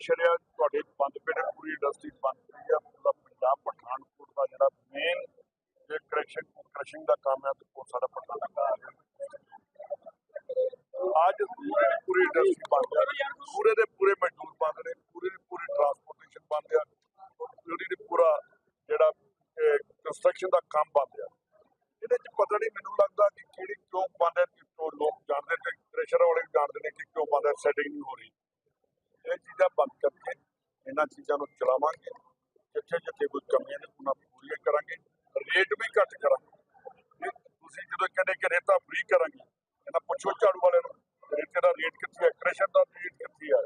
ਜਿਹੜਾ ਆ, ਤੁਹਾਡੇ ਬੰਦ ਪਏ ਪੂਰੀ ਇੰਡਸਟਰੀ ਬੰਦ ਪਈ ਆ ਪੂਰਾ ਪੰਜਾਬ, ਪਠਾਨਕੋਟ ਦਾ ਜਿਹੜਾ ਮੇਨ ਜੇ ਕ੍ਰੈਸ਼ਰ ਕ੍ਰਸ਼ਿੰਗ ਦਾ ਕੰਮ ਹੈ ਤੇ ਉਹ ਸਾਡਾ ਪਠਾਨਕੋਟ ਦਾ ਅੱਜ ਪੂਰੀ ਇੰਡਸਟਰੀ ਬੰਦ ਹੈ ਪੂਰੇ ਦੇ ਪੂਰੇ ਮਜ਼ਦੂਰ ਬੰਦ ਨੇ, ਪੂਰੀ ਦੀ ਪੂਰੀ ਟਰਾਂਸਪੋਰਟੇਸ਼ਨ ਬੰਦ ਆ। ਪੂਰੀ ਪੂਰਾ ਜਿਹੜਾ ਕੰਸਟਰਕਸ਼ਨ ਦਾ ਕੰਮ ਬੰਦ ਆ। ਇਹਦੇ ਚ ਪਤਾ ਨਹੀਂ ਮੈਨੂੰ ਲੱਗਦਾ ਕਿ ਕਿਹੜੀ ਕਿਉਂ ਬੰਦ ਹੈ ਲੋਕ ਜਾਣਦੇ ਤੇ ਪ੍ਰੈਸ਼ਰ ਵਾਲੇ ਜਾਣਦੇ ਨੇ ਕਿ ਕਿਉਂ ਬੰਦ ਹੈ ਸੈਟਿੰਗ ਨਹੀਂ ਹੋ ਰਹੀ। ਇਹ ਚੀਜ਼ਾਂ ਬੰਦ ਕਰਕੇ ਇਹਨਾਂ ਚੀਜ਼ਾਂ ਨੂੰ ਚਲਾਵਾਂਗੇ। ਜਿੱਥੇ ਜਿੱਥੇ ਕੋਈ ਕਮੀਆਂ ਨੇ, ਉਹਨਾਂ ਪੂਰੀਆਂ ਕਰਾਂਗੇ। ਰੇਟ ਵੀ ਘੱਟ ਕਰਾਂਗੇ। ਤੁਸੀਂ ਜਦੋਂ ਕਹਿੰਦੇ ਕਿ ਰੇਤਾ ਫ੍ਰੀ ਕਰਾਂਗੇ, ਇਹਨਾਂ ਪੁੱਛੋ ਝਾੜੂ ਵਾਲੇ ਨੂੰ, ਰੇਤੇ ਦਾ ਰੇਟ ਕਿੱਥੇ ਹੈ ਕ੍ਰੈਸ਼ਰ ਦਾ ਰੇਟ ਕਿੱਥੇ ਹੈ।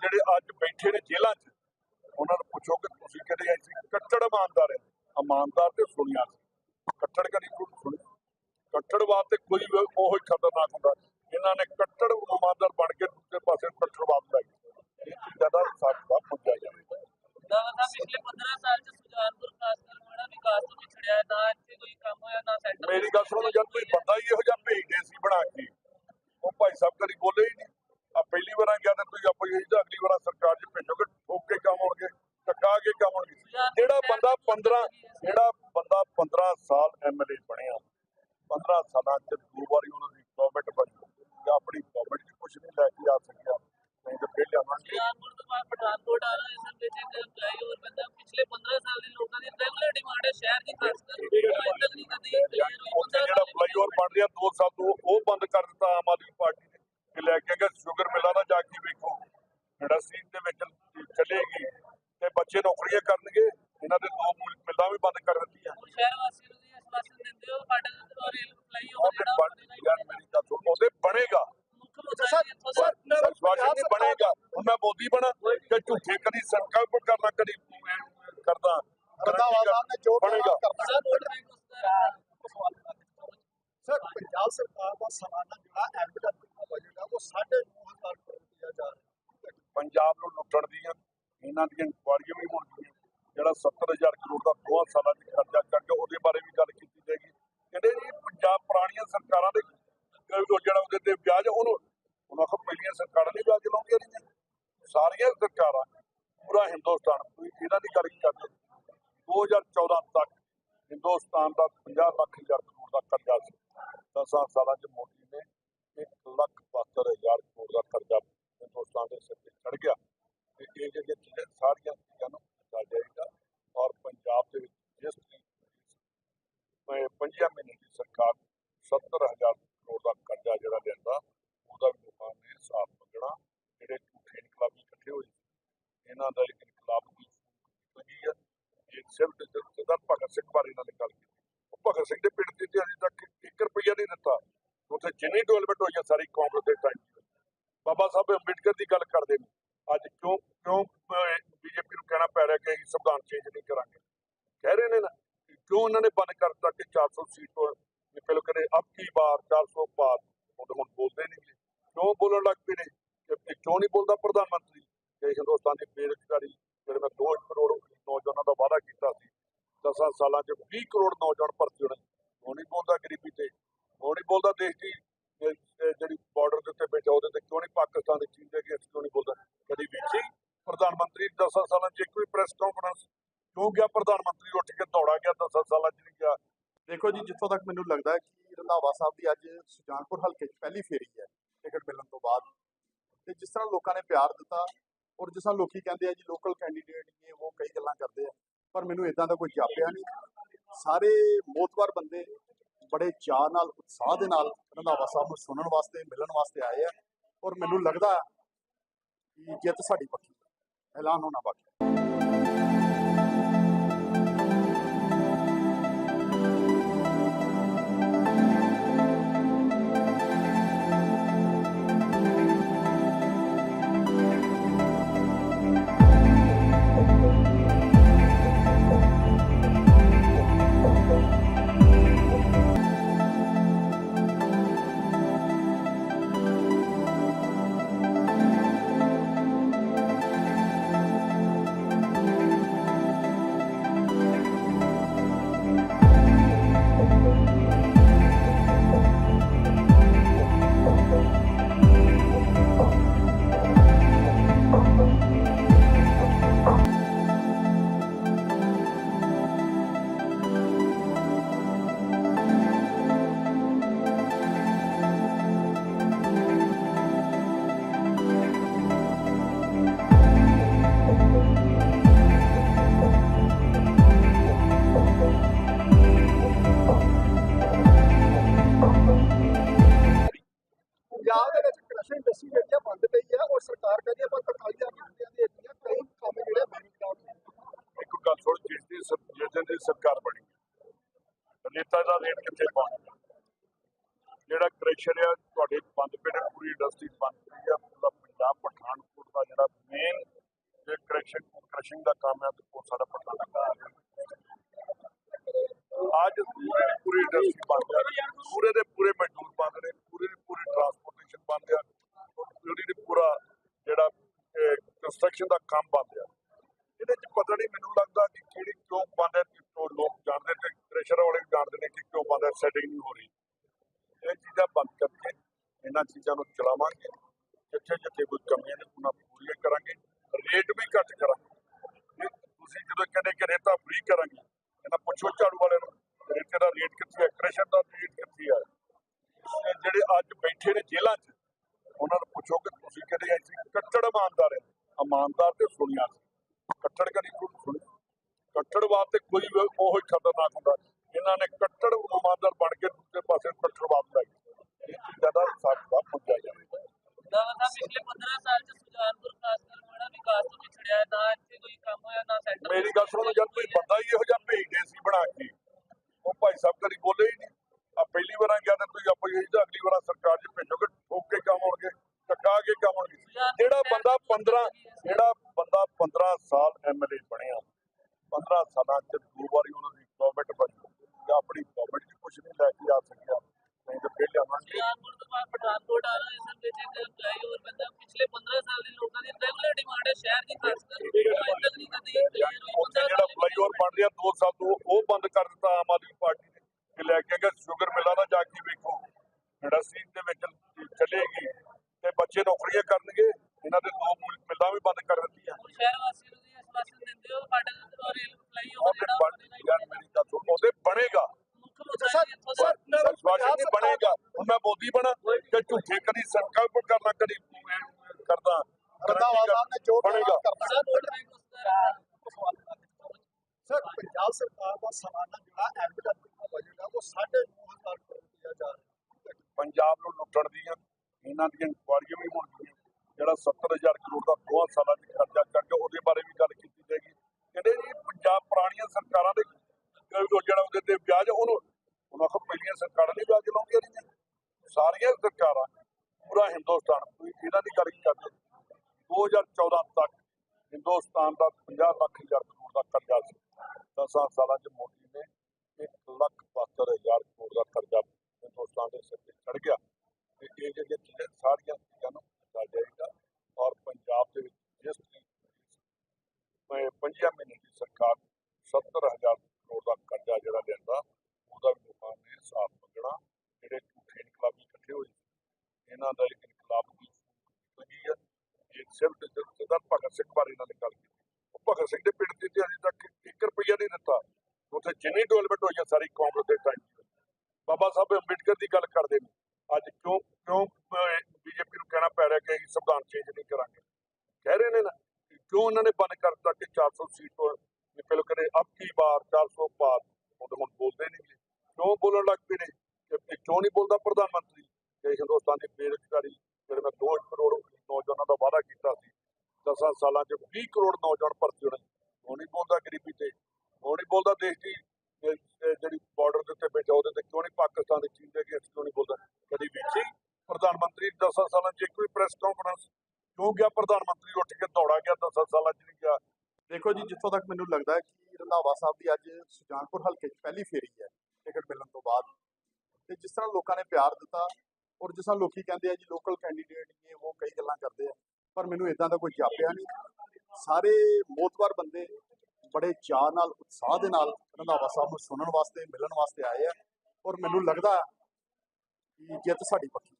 ਜਿਹੜੇ ਅੱਜ ਬੈਠੇ ਨੇ ਜੇਲ੍ਹਾਂ 'ਚ, ਉਹਨਾਂ ਨੂੰ ਪੁੱਛੋ ਕਿ ਤੁਸੀਂ ਕਿਹੜੇ ਐ ਕੱਟੜ ਇਮਾਨਦਾਰ ਹੈ। ਇਮਾਨਦਾਰ ਤੇ ਸੁਣਿਆ ਕੱਟੜ ਕਦੀ ਕੋਈ ਸੁਣੀ ਕੱਟੜਵਾਦ ਤੇ ਕੋਈ ਵੀ ਉਹ ਹੀ ਖਤਰਨਾਕ ਹੁੰਦਾ। ਇਹਨਾਂ ਨੇ ਕੱਟੜ ਇਮਾਨਦਾਰ ਬਣ ਕੇ ਦੂਜੇ ਪਾਸੇ ਕੱਟੜਵਾਦ ਲਾਈ ਇਹ ਚੀਜ਼ਾਂ ਦਾ ਸਾਥ ਦਾ ਮੁੱਦਾ ਜਾਵੇ। ਦਾਦਾ ਸਾਹਿਬ ਪਿਛਲੇ 15 ਸਾਲ ਚ ਸੁਜਾਨਪੁਰ ਖਾਸ ਕਰ ਬੜਾ ਵਿਕਾਸ ਤੋਂ ਪਿਛੜਿਆ ਹੈ ਨਾ ਇੱਥੇ ਕੋਈ ਕੰਮ ਹੋਇਆ ਨਾ ਸੈਂਟਰ ਮੇਰੀ ਗੱਲ ਸੁਣੋ ਜਦ ਕੋਈ ਬੰਦਾ ਹੀ ਇਹੋ ਜਿਹਾ ਭੇਜਦੇ ਸੀ ਬਣਾ ਕੇ ਉਹ ਭਾਈ ਸਾਹਿਬ ਕਦੀ ਬੋਲੇ ਹੀ ਨਹੀਂ। ਆ ਪਹਿਲੀ ਵਾਰ ਗਿਆ ਤਾਂ ਤੁਸੀਂ ਆਪੋ ਹੀ ਅਗਲੀ ਵਾਰ ਸਰਕਾਰ 'ਚ ਭੇਜੋਗੇ ਠੋਕ ਕੇ ਕੰਮ ਹੋਣਗੇ ਟੱਕਾ ਕੇ ਕੰਮ ਹੋਣਗੇ। ਜਿਹੜਾ ਬੰਦਾ 15 ਜਿਹੜਾ ਬੰਦਾ 15 ਸਾਲ ਐਮਐਲਏ ਬਣਿਆ 15 ਸਾਲਾਂ 'ਚ ਦੋ ਵਾਰੀ ਬਣੇਗਾ। ਸਰ ਦਾ ਪੰਜਾਬ ਸਰਕਾਰ ਦਾ ਸਾਲਾਨਾ ਜਿਹੜਾ ਐਮਪੀ ਬਜਟ ਹੈ ਉਹ 9500 ਕਰੋੜ ਰੁਪਇਆ ਜਾ ਰਿਹਾ। ਹੈ ਪੰਜਾਬ ਨੂੰ ਲੁੱਟਣ ਦੀਆਂ ਇਹਨਾਂ ਦੀਆਂ ਇਨਕੁਆਰੀਆਂ ਵੀ ਹੋਣਗੀਆਂ ਜਿਹੜਾ 70000 ਕਰੋੜ ਦਾ ਦੋਹਾਂ ਸਾਲਾਂ 'ਚ ਖਰਚਾ ਕਰਕੇ ਉਹਦੇ ਬਾਰੇ ਵੀ ਗੱਲ ਕੀਤੀ ਜਾਏਗੀ। ਕਹਿੰਦੇ ਜੀ ਪੰਜਾਬ ਪੁਰਾਣੀਆਂ ਸਰਕਾਰਾਂ ਦੇ ਜਿਹੜਾ ਉਹਦੇ ਤੇ ਵਿਆਜ ਉਹਨੂੰ ਉਹਨਾਂ ਕੋਲ ਪਹਿਲੀਆਂ ਸਰਕਾਰਾਂ ਨੇ ਵਿਆਜ ਲਾਉਂਦੀਆਂ ਰਹੀਆਂ। ਸਾਰੀਆਂ ਸਰਕਾਰਾਂ ਪੂਰਾ ਹਿੰਦੁਸਤਾਨ ਕੋਈ ਇਹਨਾਂ ਦੀ ਗੱਲ ਕਰਦੇ। 2014 ਤੱਕ ਹਿੰਦੁਸਤਾਨ ਦਾ 50 ਲੱਖ ਹਜ਼ਾਰ ਕਰੋੜ ਦਾ ਕਰਜ਼ਾ ਸੀ। ਦਸਾਂ ਸਾਲਾਂ 'ਚ ਮੋਦੀ ਨੇ 1 ਲੱਖ 72 ਹਜ਼ਾਰ ਕਰੋੜ ਦਾ ਕਰਜ਼ਾ ਹਿੰਦੁਸਤਾਨ ਦੇ ਸਿਰ ਤੇ ਚੜ ਗਿਆ। ਤੇ ਇਹ ਜਿਹੜੀਆਂ ਚੀਜ਼ਾਂ, ਸਾਰੀਆਂ ਚੀਜ਼ਾਂ ਨੂੰ ਕੀਤਾ ਜਾਏਗਾ ਔਰ ਪੰਜਾਬ ਦੇ ਵਿੱਚ ਜਿਸ ਤਰੀਕੇ ਪੰਜਾਂ ਮਹੀਨੇ ਦੀ ਸਰਕਾਰ 70000 ਕਰੋੜ ਦਾ ਕਰਜ਼ਾ ਜਿਹੜਾ ਲੈਂਦਾ ਉਹਦਾ ਵੀ ਲੋਕਾਂ ਨੇ ਹਿਸਾਬ ਮੰਗਣਾ। ਜਿਹੜੇ ਝੂਠੇ ਇਨਕਲਾਬੀ ਇਕੱਠੇ ਹੋਏ ਸੀ, ਇਹਨਾਂ ਦਾ ਲੱਗੀ ਹੈ ਇਹ ਸਿਰਫ ਤੇ ਸਿਰਫ ਸਰਦਾਰ ਭਗਤ ਸਿੰਘ ਬਾਰੇ ਇਹਨਾਂ ਗੱਲ ਕੀਤੀ। ਭਗਤ ਸਿੰਘ ਦੇ ਪਿੰਡ ਦੀ ਤੇ ਅਜੇ ਤੱਕ 1 ਰੁਪਈਆ ਨਹੀਂ ਦਿੱਤਾ। ਉੱਥੇ ਜਿੰਨੀ ਡਿਵੈਲਪਮੈਂਟ ਹੋਈ ਹੈ ਸਾਰੀ ਕਾਂਗਰਸ ਦੇ ਟਾਈਮ ਬਾਬਾ ਸਾਹਿਬ ਅੰਬੇਡਕਰ ਦੀ ਗੱਲ ਕਰਦੇ ਨੇ ਅੱਜ ਕਿਉਂ ਕਿਉਂ ਬੀਜੇਪੀ ਨੂੰ ਕਹਿਣਾ ਪੈ ਰਿਹਾ ਕਿ ਅਸੀਂ ਸੰਵਿਧਾਨ ਚੇਂਜ ਨਹੀਂ ਕਰਾਂਗੇ ਕਹਿ ਰਹੇ ਨੇ ਨਾ ਕਿ ਕਿਉਂ ਉਹਨਾਂ ਨੇ ਬੰਦ ਕਰ ਦਿੱਤਾ ਕਿ 400 ਸੀਟ ਤੋਂ ਇਹ ਪਹਿਲਾਂ ਕਹਿੰਦੇ ਅਬ ਕੀ ਬਾਰ 400 ਪਾਰ ਉਹ ਤਾਂ ਹੁਣ ਬੋਲਦੇ ਨਹੀਂ ਗੇ। ਕਿਉਂ ਬੋਲਣ ਲੱਗ ਪਏ ਨੇ ਕਿ ਇਹ ਕਿਉਂ ਨਹੀਂ ਬੋਲਦਾ ਪ੍ਰਧਾਨ ਮੰਤਰੀ ਕਿ ਹਿੰਦੁਸਤਾਨ ਦੀ ਬੇਰੁਜ਼ਗਾਰੀ ਜਿਹੜੇ ਮੈਂ 2 ਕਰੋੜ ਨੌਜਵਾਨਾਂ ਦਾ ਵਾਅਦਾ ਕੀਤਾ ਸੀ 10 ਸਾਲਾਂ 'ਚ 20 ਕਰੋੜ ਨੌਜਵਾਨ ਭਰਤੀ ਹੋਣੇ। ਉਹ ਨਹੀਂ ਬੋਲਦਾ ਗਰੀਬੀ ਤੇ। ਉਹ ਨਹੀਂ ਬੋਲਦਾ ਦੇਸ਼ ਦੀ ਜਿਹੜੀ ਬਾਰਡਰ ਦੇ ਉੱਤੇ ਬੈਠਾ, ਉਹਦੇ ਤੇ ਕਿਉਂ ਨਹੀਂ ਪਾਕਿਸਤਾਨ ਦੇ ਚੀਨ ਦੇ ਅਗੇਂਸਟ ਕਿਉਂ ਨਹੀਂ ਬੋਲਦਾ? ਕਦੀ ਵੇਖੀ ਪ੍ਰਧਾਨ ਮੰਤਰੀ 10 ਸਾਲਾਂ 'ਚ ਇੱਕ ਪ੍ਰੈਸ ਕਾਨਫਰੰਸ ਕਿਉਂ ਗਿਆ? ਪ੍ਰਧਾਨ ਮੰਤਰੀ ਉੱਠ ਕੇ ਦੌੜਾ ਗਿਆ 10 ਸਾਲਾਂ 'ਚ ਨਹੀਂ ਗਿਆ। ਦੇਖੋ ਜੀ, ਜਿੱਥੋਂ ਤੱਕ ਮੈਨੂੰ ਲੱਗਦਾ ਹੈ ਕਿ ਰੰਧਾਵਾ ਸਾਹਿਬ ਦੀ ਅੱਜ ਸੁਜਾਨਪੁਰ ਹਲਕੇ 'ਚ ਪਹਿਲੀ ਫੇਰੀ ਹੈ ਟਿਕਟ ਮਿਲਣ ਤੋਂ ਬਾਅਦ। ਤੇ ਜਿਸ ਤਰ੍ਹਾਂ ਲੋਕਾਂ ਨੇ ਪਿਆਰ ਦਿੱਤਾ ਔਰ ਜਿਸ ਤਰ੍ਹਾਂ ਲੋਕੀ ਕਹਿੰਦੇ ਆ ਜੀ ਲੋਕਲ ਕੈਂਡੀਡੇਟ ਇਹ ਉਹ ਕਈ ਗੱਲਾਂ ਕਰਦੇ ਆ, ਪਰ ਮੈਨੂੰ ਇਦਾਂ ਦਾ ਕੋਈ ਜਾਪਿਆ ਨਹੀਂ। ਸਾਰੇ ਮੋਤਵਾਰ ਬੰਦੇ ਬੜੇ ਚਾਅ ਨਾਲ, ਉਤਸ਼ਾਹ ਦੇ ਨਾਲ ਰੰਧਾਵਾ ਸਾਹਿਬ ਨੂੰ ਸੁਣਨ ਵਾਸਤੇ, ਮਿਲਣ ਵਾਸਤੇ ਆਏ ਆ। ਔਰ ਮੈਨੂੰ ਲੱਗਦਾ ਕਿ ਜਿੱਤ ਸਾਡੀ ਪੱਕੀ ਐਲਾਨ ਹੋਣਾ ਬਾਕੀ ਜਿਹੜਾ ਆ, ਤੁਹਾਡੇ ਬੰਦ ਪਏ ਪੂਰੀ ਇੰਡਸਟਰੀ ਬੰਦ ਪਈ ਆ ਪੂਰਾ ਪੰਜਾਬ ਪਠਾਨਕੋਟ ਦਾ ਜਿਹੜਾ ਮੇਨ ਜੇ ਕ੍ਰੈਸ਼ਰ ਕ੍ਰਸ਼ਿੰਗ ਦਾ ਕੰਮ ਹੈ ਤੇ ਉਹ ਸਾਡਾ ਪਠਾਨਕੋਟ ਦਾ ਅੱਜ ਪੂਰੀ ਇੰਡਸਟਰੀ ਬੰਦ ਹੈ ਪੂਰੇ ਦੇ ਪੂਰੇ ਮਜ਼ਦੂਰ ਬੰਦ ਨੇ ਪੂਰੀ ਦੀ ਪੂਰੀ ਟਰਾਂਸਪੋਰਟੇਸ਼ਨ ਬੰਦ ਹੈ ਪੂਰੀ ਦੀ ਪੂਰਾ ਜਿਹੜਾ ਕੰਸਟਰਕਸ਼ਨ ਦਾ ਕੰਮ ਬੰਦ ਹੈ ਇਹਦੇ ਚ ਪਤਾ ਨਹੀਂ ਮੈਨੂੰ ਲੱਗਦਾ ਕਿ ਕਿਹੜੀ ਕਿਉਂ ਬੰਦ ਹੈ ਕਿ ਲੋਕ ਜਾਣਦੇ ਤੇ ਕ੍ਰੈਸ਼ਰ ਵਾਲੇ ਵੀ ਜਾਣਦੇ ਨੇ ਕਿ ਕਿਉਂ ਬੰਦ ਹੈ ਸੈਟਿੰਗ ਨਹੀਂ ਹੋ ਰਹੀ ਇਹ ਚੀਜ਼ਾਂ ਬੰਦ ਕਰਕੇ ਇਹਨਾਂ ਚੀਜ਼ਾਂ ਨੂੰ ਚਲਾਵਾਂਗੇ ਜਿੱਥੇ ਜਿੱਥੇ ਕੋਈ ਕਮੀਆਂ ਨੇ ਉਹਨਾਂ ਪੂਰੀਆਂ ਕਰਾਂਗੇ ਰੇਟ ਵੀ ਘੱਟ ਕਰਾਂਗੇ ਇਹ ਤੁਸੀਂ ਜਦੋਂ ਕਹਿੰਦੇ ਕਿ ਰੇਤਾ ਫ੍ਰੀ ਕਰਾਂਗੇ ਇਹਨਾਂ ਪੁੱਛੋ ਝਾੜੂ ਵਾਲੇ ਨੂੰ ਰੇਤੇ ਦਾ ਰੇਟ ਕਿੱਥੇ ਹੈ ਕ੍ਰੈਸ਼ਰ ਦਾ ਰੇਟ ਕਿੱਥੇ ਹੈ ਇਹ ਜਿਹੜੇ ਅੱਜ ਬੈਠੇ ਨੇ ਜੇਲ੍ਹਾਂ 'ਚ ਉਹਨਾਂ ਨੂੰ ਪੁੱਛੋ ਕਿ ਤੁਸੀਂ ਕਹਿੰਦੇ ਅਸੀਂ ਕੱਟੜ ਇਮਾਨਦਾਰ ਹੈ ਇਮਾਨਦਾਰ ਤੇ ਸੁਣਿਆ ਸੀ ਕੱਟੜ ਕਦੀ ਕੋਈ ਸੁਣੀ ਕੱਟੜਵਾਦ ਤੇ ਕੋਈ ਵੀ ਉਹ ਹੀ ਖਤਰਨਾਕ ਹੁੰਦਾ। ਇਹਨਾਂ ਨੇ ਕੱਟੜ ਇੰਡਸਟਰੀ ਦੇ ਵਿੱਚ ਚੱਲੇਗੀ ਤੇ ਬੱਚੇ ਨੌਕਰੀਆਂ ਕਰਨਗੇ ਇਹਨਾਂ ਦੇ ਦੋ ਮੁਲ- ਮਿਲਾਂ ਵੀ ਬੰਦ ਕਰ ਦਿੱਤੀਆਂ। ਸ਼ਹਿਰ ਵਾਸੀਆਂ ਨੂੰ ਵੀ ਆਸ਼ਵਾਸਨ ਦਿੰਦੇ ਹੋ ਸਾਡੇ ਰੇਲ ਫਲਾਈਓਵਰ ਉਹਦੇ ਬਣ ਯਾਰ ਮੇਰੀ ਗੱਲ ਸੁਣ ਉਹਦੇ ਬਣੇਗਾ। ਮੁੱਖ ਮੁੱਦਾ ਹੈ ਇੱਥੋਂ ਦਾ। ਵਿਸ਼ਵਾਸ ਨਹੀਂ ਬਣੇਗਾ। ਹੁਣ ਮੈਂ ਮੋਦੀ ਬਣਾ ਕਿ ਝੂਠੇ ਕਦੀ ਸੰਕਲਪ ਕਰਨਾ ਕਦੀ ਕਰਦਾ। ਰੰਧਾਵਾ ਸਾਹਿਬ ਨੇ ਜੋ ਬਣੇਗਾ। ਕਰਨਾ। ਸਰ ਵੋਟ ਬੈਂਕ ਉਸਦਾ ਸਰ ਪੰਜਾਬ ਸਰਕਾਰ ਦਾ ਸਾਲਾਨਾ ਜਿਹੜਾ ਦਾ ਬਜਟ ਹੈ ਉਹ 9.5 ਹਜ਼ਾਰ ਕਰੋੜ ਰੁਪਇਆ ਜਾ ਰਿਹਾ ਹੈ ਪੰਜਾਬ ਨੂੰ ਲੁੱਟਣ ਦੀਆਂ, ਇਹਨਾਂ ਦੀਆਂ ਇਨਕੁਆਰੀਆਂ ਵੀ ਹੋਣਗੀਆਂ ਜਿਹੜਾ 70000 ਕਰੋੜ ਦਾ ਦੋਹਾਂ ਸਾਲਾਂ 'ਚ ਖਰਚਾ ਕਰਕੇ ਉਹਦੇ ਬਾਰੇ ਵੀ ਗੱਲ ਕੀਤੀ ਜਾਏਗੀ। ਕਹਿੰਦੇ ਜੀ, ਪੰਜਾਬ ਪੁਰਾਣੀਆਂ ਸਰਕਾਰਾਂ ਦੇ ਜਿਹੜਾ ਉਹਦੇ ਤੇ ਵਿਆਜ, ਉਹਨੂੰ ਉਹਨਾਂ ਕੋਲ ਪਹਿਲੀਆਂ ਸਰਕਾਰਾਂ ਨੇ ਵਿਆਜ ਲਾਉਂਦੀਆਂ ਰਹੀਆਂ। ਸਾਰੀਆਂ ਸਰਕਾਰਾਂ, ਪੂਰਾ ਹਿੰਦੁਸਤਾਨ, ਕੋਈ ਇਹਨਾਂ ਦੀ ਗੱਲ ਕਰਦੇ। 2014 ਤੱਕ ਹਿੰਦੁਸਤਾਨ ਦਾ 50 ਲੱਖ ਹਜ਼ਾਰ ਕਰੋੜ ਦਾ ਕਰਜ਼ਾ ਸੀ। ਦਸਾਂ ਸਾਲਾਂ 'ਚ ਮੋਦੀ ਨੇ 1 ਲੱਖ 72 ਹਜ਼ਾਰ ਕਰੋੜ ਦਾ ਕਰਜ਼ਾ ਹਿੰਦੁਸਤਾਨ ਦੇ ਸਿਰ ਤੇ ਚੜ ਗਿਆ ਤੇ ਇਹ ਜਿਹੜੀਆਂ ਚੀਜ਼ਾਂ ਸਾਰੀਆਂ ਚੀਜ਼ਾਂ ਨੂੰ ਕੀਤਾ ਜਾਏਗਾ ਔਰ ਪੰਜਾਬ ਦੇ ਵਿੱਚ ਜਿਸ ਤਰੀਕੇ ਮੈਂ ਪੰਜਾਂ ਮਹੀਨੇ ਦੀ ਸਰਕਾਰ 70000 ਕਰੋੜ ਦਾ ਕਰਜ਼ਾ ਜਿਹੜਾ ਲੈਂਦਾ ਉਹਦਾ ਵੀ ਲੋਕਾਂ ਨੇ ਹਿਸਾਬ ਮੰਗਣਾ ਜਿਹੜੇ ਝੂਠੇ ਇਨਕਲਾਬੀ ਇਕੱਠੇ ਹੋਏ ਸੀ। ਇਹਨਾਂ ਦਾ ਇੱਕ ਇਨਕਲਾਬ ਦੀ ਲੱਗੀ ਹੈ ਇਹ ਸਿਰਫ ਤੇ ਸਿਰਫ ਸਰਦਾਰ ਭਗਤ ਸਿੰਘ ਬਾਰੇ ਇਹਨਾਂ ਨੇ ਗੱਲ ਕੀਤੀ ਉਹ ਭਗਤ ਸਿੰਘ ਦੇ ਪਿੰਡ ਦੀ ਤੇ ਅਜੇ ਤੱਕ 1 ਰੁਪਈਆ ਨਹੀਂ ਦਿੱਤਾ ਉੱਥੇ ਜਿੰਨੀ ਡਿਵੈਲਪਮੈਂਟ ਹੋਈ ਹੈ ਸਾਰੀ ਕਾਂਗਰਸ ਦੇ ਟਾਈਮ ਬਾਬਾ ਸਾਹਿਬ ਅੰਬੇਡਕਰ ਦੀ ਗੱਲ ਕਰਦੇ ਨੇ ਅੱਜ ਕਿਉਂ ਕਿਉਂ ਬੀਜੇਪੀ ਨੂੰ ਕਹਿਣਾ ਪੈ ਰਿਹਾ ਕਿ ਅਸੀਂ ਸੰਵਿਧਾਨ ਚੇਂਜ ਨਹੀਂ ਕਰਾਂਗੇ ਕਹਿ ਰਹੇ ਨੇ ਨਾ ਕਿ ਕਿਉਂ ਉਹਨਾਂ ਨੇ ਬੰਦ ਕਰ ਦਿੱਤਾ ਕਿ 400 ਸੀਟ ਤੋਂ ਨਿਕਲ ਕਰੇ ਅਬ ਕੀ ਬਾਰ 400 ਪਾਰ ਉਹ ਹੁਣ ਬੋਲਦੇ ਨਹੀਂ ਗੇ। ਕਿਉਂ ਬੋਲਣ ਲੱਗ ਪਏ ਨੇ ਕਿ ਕਿ ਕਿਉਂ ਨਹੀਂ ਬੋਲਦਾ ਪ੍ਰਧਾਨ ਮੰਤਰੀ ਕਿ ਹਿੰਦੁਸਤਾਨ ਦੀ ਬੇਰੁਜ਼ਗਾਰੀ ਜਿਹੜੇ ਮੈਂ 2 ਕਰੋੜ ਨੌਜਵਾਨਾਂ ਦਾ ਵਾਅਦਾ ਕੀਤਾ ਸੀ 10 ਸਾਲਾਂ 'ਚ 20 ਕਰੋੜ ਨੌਜਵਾਨ ਭਰਤੀ ਹੋਣੇ। ਉਹ ਨਹੀਂ ਬੋਲਦਾ ਗਰੀਬੀ ਤੇ। ਉਹ ਨਹੀਂ ਬੋਲਦਾ ਦੇਸ਼ ਦੀ ਜਿਹੜੀ ਬਾਰਡਰ ਦੇ ਉੱਤੇ ਬੈਠਾ, ਉਹਦੇ ਤੇ ਕਿਉਂ ਨਹੀਂ ਪਾਕਿਸਤਾਨ ਦੇ ਚੀਨ ਦੇ ਅਗੇਂਸਟ ਕਿਉਂ ਨਹੀਂ ਬੋਲਦਾ। ਕਦੀ ਵੇਖੀ ਪ੍ਰਧਾਨ ਮੰਤਰੀ 10 ਸਾਲਾਂ 'ਚ ਇੱਕ ਪ੍ਰੈਸ ਕਾਨਫਰੰਸ ਕਿਉਂ ਗਿਆ? ਪ੍ਰਧਾਨ ਮੰਤਰੀ ਉੱਠ ਕੇ ਦੌੜਾ ਗਿਆ 10 ਸਾਲਾਂ 'ਚ ਨਹੀਂ ਗਿਆ। ਦੇਖੋ ਜੀ, ਜਿੱਥੋਂ ਤੱਕ ਮੈਨੂੰ ਲੱਗਦਾ ਹੈ ਕਿ ਰੰਧਾਵਾ ਸਾਹਿਬ ਦੀ ਅੱਜ ਸੁਜਾਨਪੁਰ ਹਲਕੇ 'ਚ ਪਹਿਲੀ ਫੇਰੀ ਹੈ, ਟਿਕਟ ਮਿਲਣ ਤੋਂ ਬਾਅਦ। ਤੇ ਜਿਸ ਤਰ੍ਹਾਂ ਲੋਕਾਂ ਨੇ ਪਿਆਰ ਦਿੱਤਾ, ਔਰ ਜਿਸ ਤਰ੍ਹਾਂ ਲੋਕੀ ਕਹਿੰਦੇ ਆ ਜੀ ਲੋਕਲ ਕੈਂਡੀਡੇਟ ਇਹ ਉਹ ਕਈ ਗੱਲਾਂ ਕਰਦੇ ਆ ਪਰ ਮੈਨੂੰ ਇਦਾਂ ਦਾ ਕੋਈ ਜਾਪਿਆ ਨਹੀਂ। ਸਾਰੇ ਮੋਤਬਰ ਬੰਦੇ ਬੜੇ ਚਾਅ ਨਾਲ, ਉਤਸ਼ਾਹ ਦੇ ਨਾਲ ਰੰਧਾਵਾ ਸਾਹਿਬ ਨੂੰ ਸੁਣਨ ਵਾਸਤੇ, ਮਿਲਣ ਵਾਸਤੇ ਆਏ ਆ ਔਰ ਮੈਨੂੰ ਲੱਗਦਾ ਕਿ ਜਿੱਤ ਸਾਡੀ ਪੱਕੀ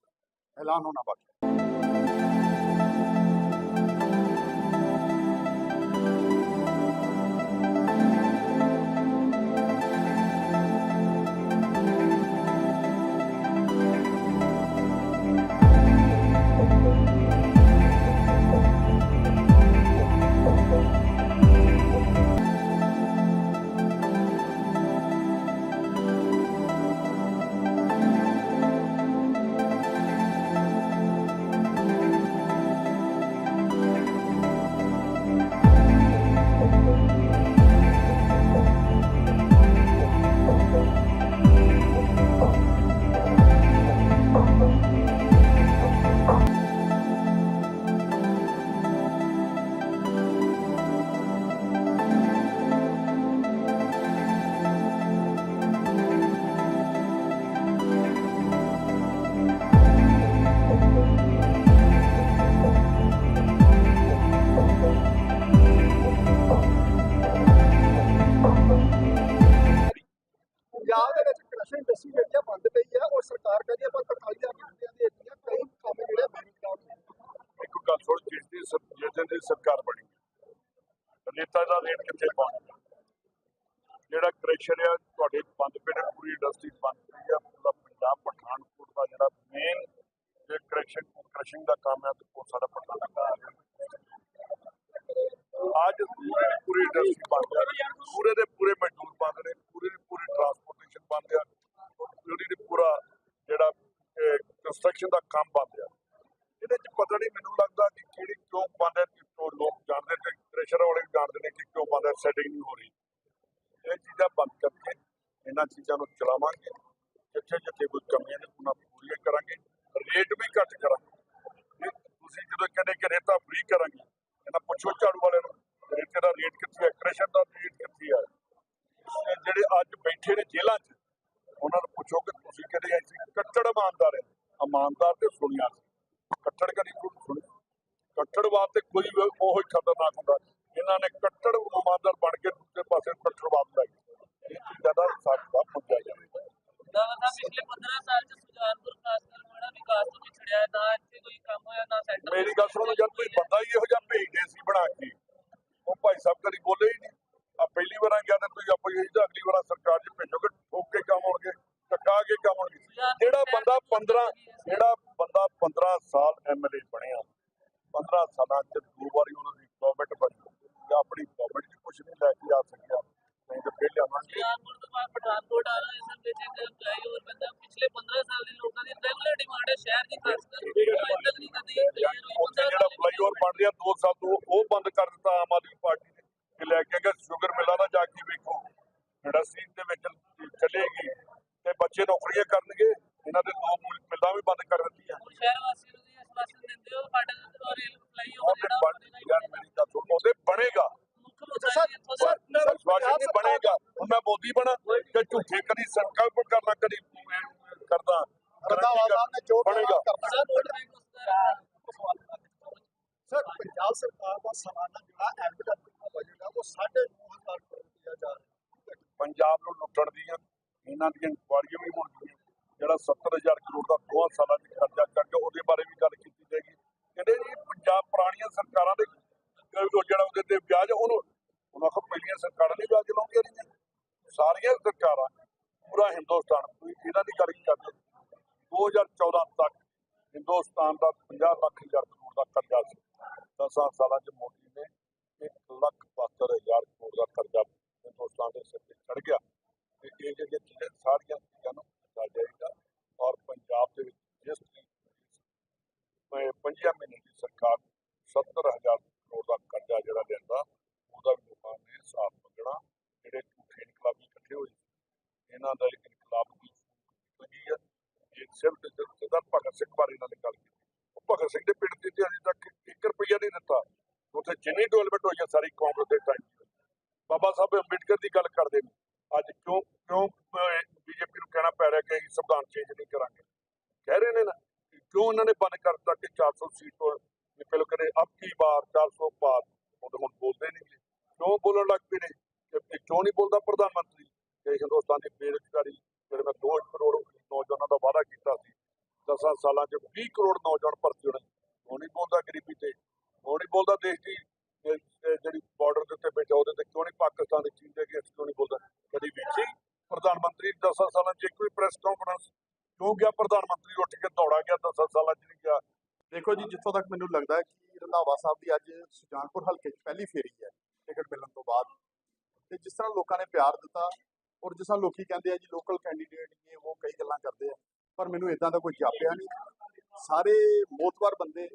ਐਲਾਨ ਹੋਣਾ ਬਾਕੀ ਸਰਕਾਰ ਬਣੀ ਰੇਤਾ ਦਾ ਰੇਟ ਕਿੱਥੇ ਪਹੁੰਚਦਾ ਜਿਹੜਾ ਕ੍ਰੈਸ਼ਰ ਆ, ਤੁਹਾਡੇ ਬੰਦ ਪਏ ਪੂਰੀ ਇੰਡਸਟਰੀ ਬੰਦ ਪਈ ਆ, ਪੂਰਾ ਪੰਜਾਬ ਪਠਾਨਕੋਟ ਦਾ ਜਿਹੜਾ ਮੇਨ ਜੇ ਕ੍ਰੈਸ਼ਰ ਕ੍ਰਸ਼ਿੰਗ ਦਾ ਕੰਮ ਹੈ ਤੇ ਉਹ ਸਾਡਾ ਪਠਾਨਕੋਟ ਦਾ ਅੱਜ ਪੂਰੀ ਇੰਡਸਟਰੀ ਬੰਦ ਹੈ ਪੂਰੇ ਦੇ ਪੂਰੇ ਮਜ਼ਦੂਰ ਬੰਦ ਨੇ, ਪੂਰੀ ਦੀ ਪੂਰੀ ਟਰਾਂਸਪੋਰਟੇਸ਼ਨ ਬੰਦ ਆ। ਪੂਰੀ ਦੀ ਪੂਰਾ ਜਿਹੜਾ ਕੰਸਟਰਕਸ਼ਨ ਦਾ ਕੰਮ ਬੰਦ ਆ। ਇਹਦੇ ਚ ਪਤਾ ਨਹੀਂ ਮੈਨੂੰ ਲੱਗਦਾ ਕਿ ਕਿਹੜੀ ਕਿਉਂ ਬੰਦ ਹੈ, ਕਿਉਂ ਲੋਕ ਜਾਣਦੇ ਤੇ ਕ੍ਰੈਸ਼ਰ ਵਾਲੇ ਜਾਣਦੇ ਨੇ ਕਿ ਕਿਉਂ ਬੰਦ ਹੈ ਸੈਟਿੰਗ ਨਹੀਂ ਹੋ ਰਹੀ। ਇਹ ਚੀਜ਼ਾਂ ਬੰਦ ਕਰਕੇ ਇਹਨਾਂ ਚੀਜ਼ਾਂ ਨੂੰ ਚਲਾਵਾਂਗੇ, ਜਿੱਥੇ ਜਿੱਥੇ ਕੋਈ ਕਮੀਆਂ ਨੇ ਉਹਨਾਂ ਪੂਰੀਆਂ ਕਰਾਂਗੇ ਰੇਟ ਵੀ ਘੱਟ ਕਰਾਂਗੇ। ਤੁਸੀਂ ਜਦੋਂ ਕਹਿੰਦੇ ਕਿ ਰੇਤਾ ਫ੍ਰੀ ਕਰਾਂਗੇ, ਇਹਨਾਂ ਪੁੱਛੋ ਝਾੜੂ ਵਾਲਿਆਂ ਨੂੰ ਰੇਤੇ ਦਾ ਰੇਟ ਕਿੱਥੇ ਹੈ ਕ੍ਰੈਸ਼ਰ ਦਾ ਰੇਟ ਕਿੱਥੇ ਹੈ। ਜਿਹੜੇ ਅੱਜ ਬੈਠੇ ਨੇ ਜੇਲ੍ਹਾਂ 'ਚ, ਉਹਨਾਂ ਨੂੰ ਪੁੱਛੋ ਕਿ ਤੁਸੀਂ ਕਹਿੰਦੇ ਅਸੀਂ ਕੱਟੜ ਇਮਾਨਦਾਰ ਹੈ। ਇਮਾਨਦਾਰ ਤੇ ਸੁਣਿਆ ਸੀ ਕੱਟੜ ਕਦੀ ਕੋਈ ਸੁਣੀ ਕੱਟੜਵਾਦ ਤੇ ਕੋਈ ਉਹ ਹੀ ਖਤਰਨਾਕ ਹੁੰਦਾ। ਇਹਨਾਂ ਨੇ ਕੱਟੜ ਇਮਾਨਦਾਰ ਬਣ ਕੇ ਦੂਜੇ ਪਾਸੇ ਕੱਟੜਵਾਦ ਲੈ ਗਏ। ਇਹ ਚੀਜ਼ਾਂ ਦਾ ਸਾਡਾ ਦਾ ਮੁੱਦਾ ਜਾਵੇਗਾ ਦਾਵਾ ਸਾਹਿਬ ਪਿਛਲੇ 15 ਸਾਲ ਚ ਸੁਜਾਨਪੁਰ ਖਾਸ ਕਰ ਬੜਾ ਵਿਕਾਸ ਤੋਂ ਪਿਛੜਿਆ ਨਾ ਇੱਥੇ ਕੋਈ ਕੰਮ ਹੋਇਆ ਨਾ ਸੈਂਟਰ ਮੇਰੀ ਗੱਲ ਸੁਣੋ ਜਦ ਕੋਈ ਬੰਦਾ ਹੀ ਇਹੋ ਜਿਹਾ ਭੇਜਦੇ ਸੀ ਬਣਾ ਕੇ। ਉਹ ਭਾਈ ਸਾਹਿਬ ਕਦੀ ਬੋਲੇ ਹੀ ਨਹੀਂ। ਆ ਪਹਿਲੀ ਵਾਰ ਗਿਆ ਤਾਂ ਤੁਸੀਂ ਆਪੋ ਹੀ ਤਾਂ ਅਗਲੀ ਵਾਰ ਸਰਕਾਰ ਚ ਭੇਜੋਗੇ ਠੋਕ ਕੇ ਕੰਮ ਹੋਣਗੇ। ਟੱਕਾ ਕੇ ਕੰਮ ਹੋਣਗੇ ਜਿਹੜਾ ਬੰਦਾ 15 ਜਿਹੜਾ ਬੰਦਾ 15 ਸਾਲ ਐਮਐਲਏ ਬਣਿਆ 15 ਸਾਲਾਂ ਚ ਦੋ ਵਾਰੀ ਉਹਨਾਂ ਦੀ ਗਵਰਨਮੈਂਟ ਬਣੀ ਜਾਂ ਆਪਣੀ ਗਵਰਨਮੈਂਟ ਚ ਕੁਝ ਨਹੀਂ ਲੈ ਕੇ ਆ ਸਕਿਆ ਨਹੀਂ ਤਾਂ ਫਿਰ ਲਿਆਵਾਂਗੇ ਸੁਜਾਨਪੁਰ ਤੋਂ ਬਾਅਦ ਪਠਾਨਕੋਟ ਆ ਰਹੇ ਸਨ ਵਿੱਚ ਇੱਕ ਫਲਾਈਓਵਰ ਬੰਦਾ ਪਿਛਲੇ 15 ਸਾਲ ਦੇ ਲੋਕਾਂ ਦੀ ਰੈਗੂਲਰ ਡਿਮਾਂਡ ਹੈ ਸ਼ਹਿਰ ਦੀ ਖਾਸ ਕਰ ਕੋਈ ਤੱਕ ਨਹੀਂ ਕਦੀ clear ਹੋਈ। ਉੱਥੇ ਜਿਹੜਾ ਫਲਾਈਓਵਰ ਬਣ ਰਿਹਾ 2 ਸਾਲ ਤੋਂ ਉਹ ਬੰਦ ਕਰ ਦਿੱਤਾ ਆਮ ਆਦਮੀ ਪਾਰਟੀ ਨੇ ਕਿ ਲੈ ਕੇ ਗਏ ਸ਼ੂਗਰ ਮਿਲਾਂ ਦਾ ਜਾ ਕੇ ਵੇਖੋ ਇੰਡਸਟਰੀ ਦੇ ਵਿੱਚ ਚੱਲੇਗੀ ਤੇ ਬੱਚੇ ਨੌਕਰੀਆਂ ਕਰਨਗੇ ਇਹਨਾਂ ਦੇ ਦੋ ਮਿਲ- ਮਿਲਾਂ ਵੀ ਬੰਦ ਕਰ ਦਿੱਤੀਆਂ ਹੁਣ ਸ਼ਹਿਰ ਵਾਸੀਆਂ ਨੂੰ ਵੀ ਆਸ਼ਵਾਸਨ ਦਿੰਦੇ ਹੋ ਪਾਟਲ ਤੋਂ ਰੇਲ ਫਲਾਈਓਵਰ ਉਹਦੇ ਜਿਹੜਾ ਬਣ ਯਾਰ ਮੇਰੀ ਗੱਲ ਸੁਣ ਉਹਦੇ ਬਣੇਗਾ ਮੁੱਖ ਮੁੱਦਾ ਜੀ ਇੱਥੋਂ ਦਾ ਵਿਸ਼ਵਾਸ ਨਹੀਂ ਬਣੇਗਾ ਹੁਣ ਮੈਂ ਮੋਦੀ ਬਣਾ ਕਿ ਝੂਠੇ ਕਦੀ ਸੰਕਲਪ ਕਰਨਾ ਕਦੀ ਕਰਦਾ ਰੰਧਾਵਾ ਸਾਹਿਬ ਨੇ ਜੋ ਬਣੇਗਾ ਕਰਨਾ ਬੜਾ ਵੋਟ ਬੈਂਕ ਉਸਦਾ ਸਰ ਪੰਜਾਬ ਸਰਕਾਰ ਦਾ ਸਾਲਾਨਾ ਜਿਹੜਾ ਐਡਵਰਟਾਈਜ਼ਮੈਂਟ ਦਾ ਬਜਟ ਹੈ ਉਹ 9.5 ਕਰੋੜ ਰੁਪਇਆ ਜਾ ਰਿਹਾ ਹੈ ਪੰਜਾਬ ਨੂੰ ਲੁੱਟਣ ਦੀਆਂ ਇਹਨਾਂ ਦੀਆਂ ਇਨਕੁਆਰੀਆਂ ਵੀ ਹੋਣਗੀਆਂ ਜਿਹੜਾ 70000 ਕਰੋੜ ਦਾ ਦੋਹਾਂ ਸਾਲਾਂ 'ਚ ਖਰਚਾ ਕਰਕੇ ਉਹਦੇ ਬਾਰੇ ਵੀ ਗੱਲ ਕੀਤੀ ਜਾਏਗੀ। ਕਹਿੰਦੇ ਜੀ, ਪੰਜਾਬ ਪੁਰਾਣੀਆਂ ਸਰਕਾਰਾਂ ਦੇ ਅਹ ਉਹ ਜਿਹੜਾ ਉਹਦੇ ਤੇ ਵਿਆਜ ਉਹਨੂੰ ਉਹਨਾਂ ਕੋਲ ਪਹਿਲੀਆਂ ਸਰਕਾਰਾਂ ਨੇ ਵਿਆਜ ਲਾਉਂਦੀਆਂ ਰਹੀਆਂ। ਸਾਰੀਆਂ ਸਰਕਾਰਾਂ, ਪੂਰਾ ਹਿੰਦੁਸਤਾਨ, ਕੋਈ ਦੀ ਗੱਲ ਕਰਦੇ। 2014 ਤੱਕ ਹਿੰਦੁਸਤਾਨ ਦਾ 50 ਲੱਖ ਹਜ਼ਾਰ ਕਰੋੜ ਦਾ ਕਰਜ਼ਾ ਸੀ। ਦਸਾਂ ਸਾਲਾਂ 'ਚ ਮੋਦੀ ਨੇ 1 ਲੱਖ 72 ਹਜ਼ਾਰ ਕਰੋੜ ਦਾ ਕਰਜ਼ਾ ਹਿੰਦੁਸਤਾਨ ਦੇ ਸਿਰ ਤੇ ਚੜ ਗਿਆ। ਤੇ ਇਹ ਜਿਹੜੀਆਂ ਚੀਜ਼ਾਂ ਸਾਰੀਆਂ ਚੀਜ਼ਾਂ ਨੂੰ ਕੀਤਾ ਔਰ ਪੰਜਾਬ ਦੇ ਵਿੱਚ ਜਿਸ ਤਰੀਕੇ ਪੰਜਾਂ ਮਹੀਨੇ ਦੀ ਸਰਕਾਰ 70000 ਕਰੋੜ ਦਾ ਕਰਜ਼ਾ ਜਿਹੜਾ ਲੈਂਦਾ ਉਹਦਾ ਵੀ ਲੋਕਾਂ ਨੇ ਹਿਸਾਬ ਮੰਗਣਾ, ਜਿਹੜੇ ਝੂਠੇ ਇਨਕਲਾਬੀ ਇਕੱਠੇ ਹੋਏ ਇਹਨਾਂ ਦਾ ਇੱਕ ਇਨਕਲਾਬ ਦੀ ਲੱਗੀ ਹੈ ਇਹ ਸਿਰਫ ਤੇ ਭਗਤ ਸਿੰਘ ਬਾਰੇ ਇਹਨਾਂ ਨੇ ਗੱਲ ਕੀਤੀ। ਉਹ ਭਗਤ ਸਿੰਘ ਦੇ ਪਿੰਡ ਤੇ ਤੇ ਅਜੇ ਤੱਕ 1 ਰੁਪਈਆ ਨਹੀਂ ਦਿੱਤਾ। ਉੱਥੇ ਜਿੰਨੀ ਡਿਵੈਲਪਮੈਂਟ ਹੋਈ ਹੈ ਸਾਰੀ ਕਾਂਗਰਸ ਦੇ ਟਾਈਮ ਬਾਬਾ ਸਾਹਿਬ ਅੰਬੇਡਕਰ ਦੀ ਗੱਲ ਕਰਦੇ ਨੇ। ਅੱਜ ਕਿਉਂ ਕਿਉਂ ਬੀਜੇਪੀ ਨੂੰ ਕਹਿਣਾ ਪੈ ਰਿਹਾ ਕਿ ਅਸੀਂ ਸੰਵਿਧਾਨ ਚੇਂਜ ਨਹੀਂ ਕਰਾਂਗੇ? ਕਹਿ ਰਹੇ ਨੇ ਨਾ ਕਿਉਂ ਉਹਨਾਂ ਨੇ ਬੰਦ ਕਰਤਾ ਦਿੱਤਾ ਕਿ 400 ਸੀਟ ਤੋਂ ਨਿਕਲ ਕਰੇ ਅਬ ਕੀ ਬਾਰ 400 ਪਾਰ ਉਹ ਹੁਣ ਬੋਲਦੇ ਨਹੀਂ ਕਿਉਂ ਬੋਲਣ ਲੱਗ ਪਏ ਨੇ? ਕਿ ਕਿਉਂ ਨਹੀਂ ਬੋਲਦਾ ਪ੍ਰਧਾਨ ਮੰਤਰੀ? ਕਿ ਹਿੰਦੁਸਤਾਨ ਦੀ ਬੇਰੁਜ਼ਗਾਰੀ, ਜਿਹੜੇ ਮੈਂ 2 ਕਰੋੜ ਨੌਜਵਾਨਾਂ ਦਾ ਵਾਅਦਾ ਕੀਤਾ ਸੀ 10 ਸਾਲਾਂ 'ਚ 20 ਕਰੋੜ ਨੌਜਵਾਨ ਭਰਤੀ ਹੋਣੇ, ਉਹ ਨਹੀਂ ਬੋਲਦਾ ਗਰੀਬੀ ਤੇ, ਉਹ ਨਹੀਂ ਬੋਲਦਾ ਦੇਸ਼ ਦੀ ਜਿਹੜੀ ਬਾਰਡਰ ਦੇ ਉੱਤੇ ਬੈਠਾ, ਉਹਦੇ ਤੇ ਕਿਉਂ ਨਹੀਂ ਪਾਕਿਸਤਾਨ ਦੇ ਚੀਨ ਦੇ ਅਗੇਂਸਟ ਕਿਉਂ ਨਹੀਂ ਬੋਲਦਾ? ਕਦੀ ਵੇਖੀ? ਪ੍ਰਧਾਨ ਮੰਤਰੀ 10 ਸਾਲਾਂ 'ਚ ਇੱਕ ਪ੍ਰੈਸ ਕਾਨਫਰੰਸ ਕਿਉਂ ਗਿਆ? ਪ੍ਰਧਾਨ ਮੰਤਰੀ ਉੱਠ ਕੇ ਦੌੜਾ ਗਿਆ 10 ਸਾਲਾਂ 'ਚ ਨਹੀਂ ਗਿਆ। ਦੇਖੋ ਜੀ, ਜਿੱਥੋਂ ਤੱਕ ਮੈਨੂੰ ਲੱਗਦਾ ਹੈ ਕਿ ਰੰਧਾਵਾ ਸਾਹਿਬ ਦੀ ਅੱਜ ਸੁਜਾਨਪੁਰ ਹਲਕੇ 'ਚ ਪਹਿਲੀ ਫੇਰੀ ਹੈ, ਟਿਕਟ ਮਿਲਣ ਤੋਂ ਬਾਅਦ। ਤੇ ਜਿਸ ਤਰ੍ਹਾਂ ਲੋਕਾਂ ਨੇ ਪਿਆਰ ਦਿੱਤਾ ਔਰ ਜਿਸ ਤਰ੍ਹਾਂ ਲੋਕੀ ਕਹਿੰਦੇ ਆ ਜੀ ਲੋਕਲ ਕੈਂਡੀਡੇਟ ਇਹ ਉਹ ਕਈ ਗੱਲਾਂ ਕਰਦੇ ਆ, ਪਰ ਮੈਨੂੰ ਇਦਾਂ ਦਾ ਕੋਈ ਜਾਪਿਆ ਨਹੀਂ। ਸਾਰੇ ਮੋਤਬਰ ਬੰਦੇ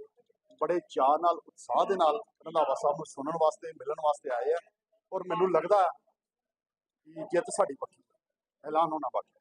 ਬੜੇ ਚਾਅ ਨਾਲ, ਉਤਸ਼ਾਹ ਦੇ ਨਾਲ ਰੰਧਾਵਾ ਸਾਹਿਬ ਨੂੰ ਸੁਣਨ ਵਾਸਤੇ, ਮਿਲਣ ਵਾਸਤੇ ਆਏ ਆ। ਔਰ ਮੈਨੂੰ ਲੱਗਦਾ ਕਿ ਜਿੱਤ ਸਾਡੀ ਪੱਕੀ ਐਲਾਨ ਹੋਣਾ ਬਾਕੀ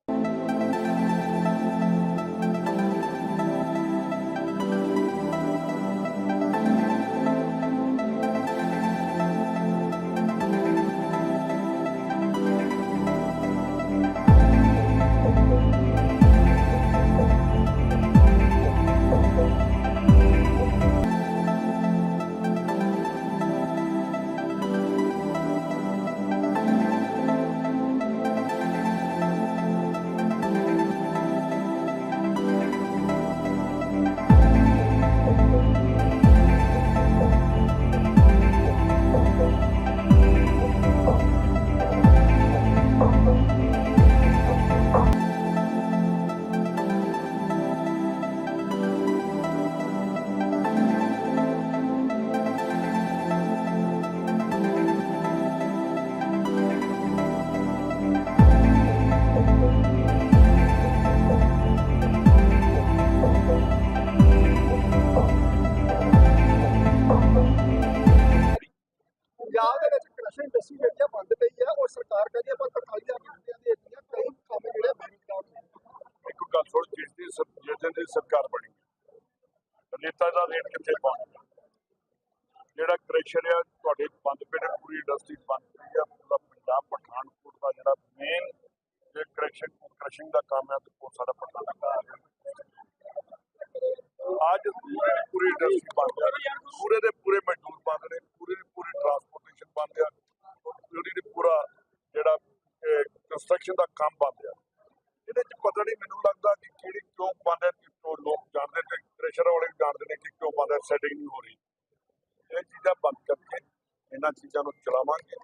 ਜਿਹੜਾ ਆ, ਤੁਹਾਡੇ ਬੰਦ ਪਏ ਪੂਰੀ ਇੰਡਸਟਰੀ ਬੰਦ ਪਈ ਆ, ਪੂਰਾ ਪੰਜਾਬ ਪਠਾਨਕੋਟ ਦਾ ਜਿਹੜਾ ਮੇਨ ਜੇ ਕ੍ਰੈਸ਼ਰ ਕ੍ਰਸ਼ਿੰਗ ਦਾ ਕੰਮ ਹੈ ਤੇ ਉਹ ਸਾਡਾ ਪਠਾਨਕੋਟ ਦਾ ਅੱਜ ਪੂਰੀ ਪੂਰੀ ਇੰਡਸਟਰੀ ਬੰਦ ਹੈ ਪੂਰੇ ਦੇ ਪੂਰੇ ਮਜ਼ਦੂਰ ਬੰਦ ਨੇ ਪੂਰੀ ਦੀ ਪੂਰੀ ਟਰਾਂਸਪੋਰਟੇਸ਼ਨ ਬੰਦ ਆ ਪੂਰੀ ਦੀ ਪੂਰਾ ਜਿਹੜਾ ਕੰਸਟਰਕਸ਼ਨ ਦਾ ਕੰਮ ਬੰਦ ਆ ਇਹਦੇ ਚ ਪਤਾ ਨਹੀਂ ਮੈਨੂੰ ਲੱਗਦਾ ਕਿ ਕਿਹੜੀ ਕਿਉਂ ਬੰਦ ਹੈ ਕਿਉਂ ਲੋਕ ਜਾਣਦੇ ਤੇ ਕ੍ਰੈਸ਼ਰ ਵਾਲੇ ਵੀ ਜਾਣਦੇ ਨੇ ਕਿ ਕਿਉਂ ਬੰਦ ਹੈ ਸੈਟਿੰਗ ਨਹੀਂ ਹੋ ਰਹੀ ਇਹ ਚੀਜ਼ਾਂ ਬੰਦ ਕਰਕੇ ਇਹਨਾਂ ਚੀਜ਼ਾਂ ਨੂੰ ਚਲਾਵਾਂਗੇ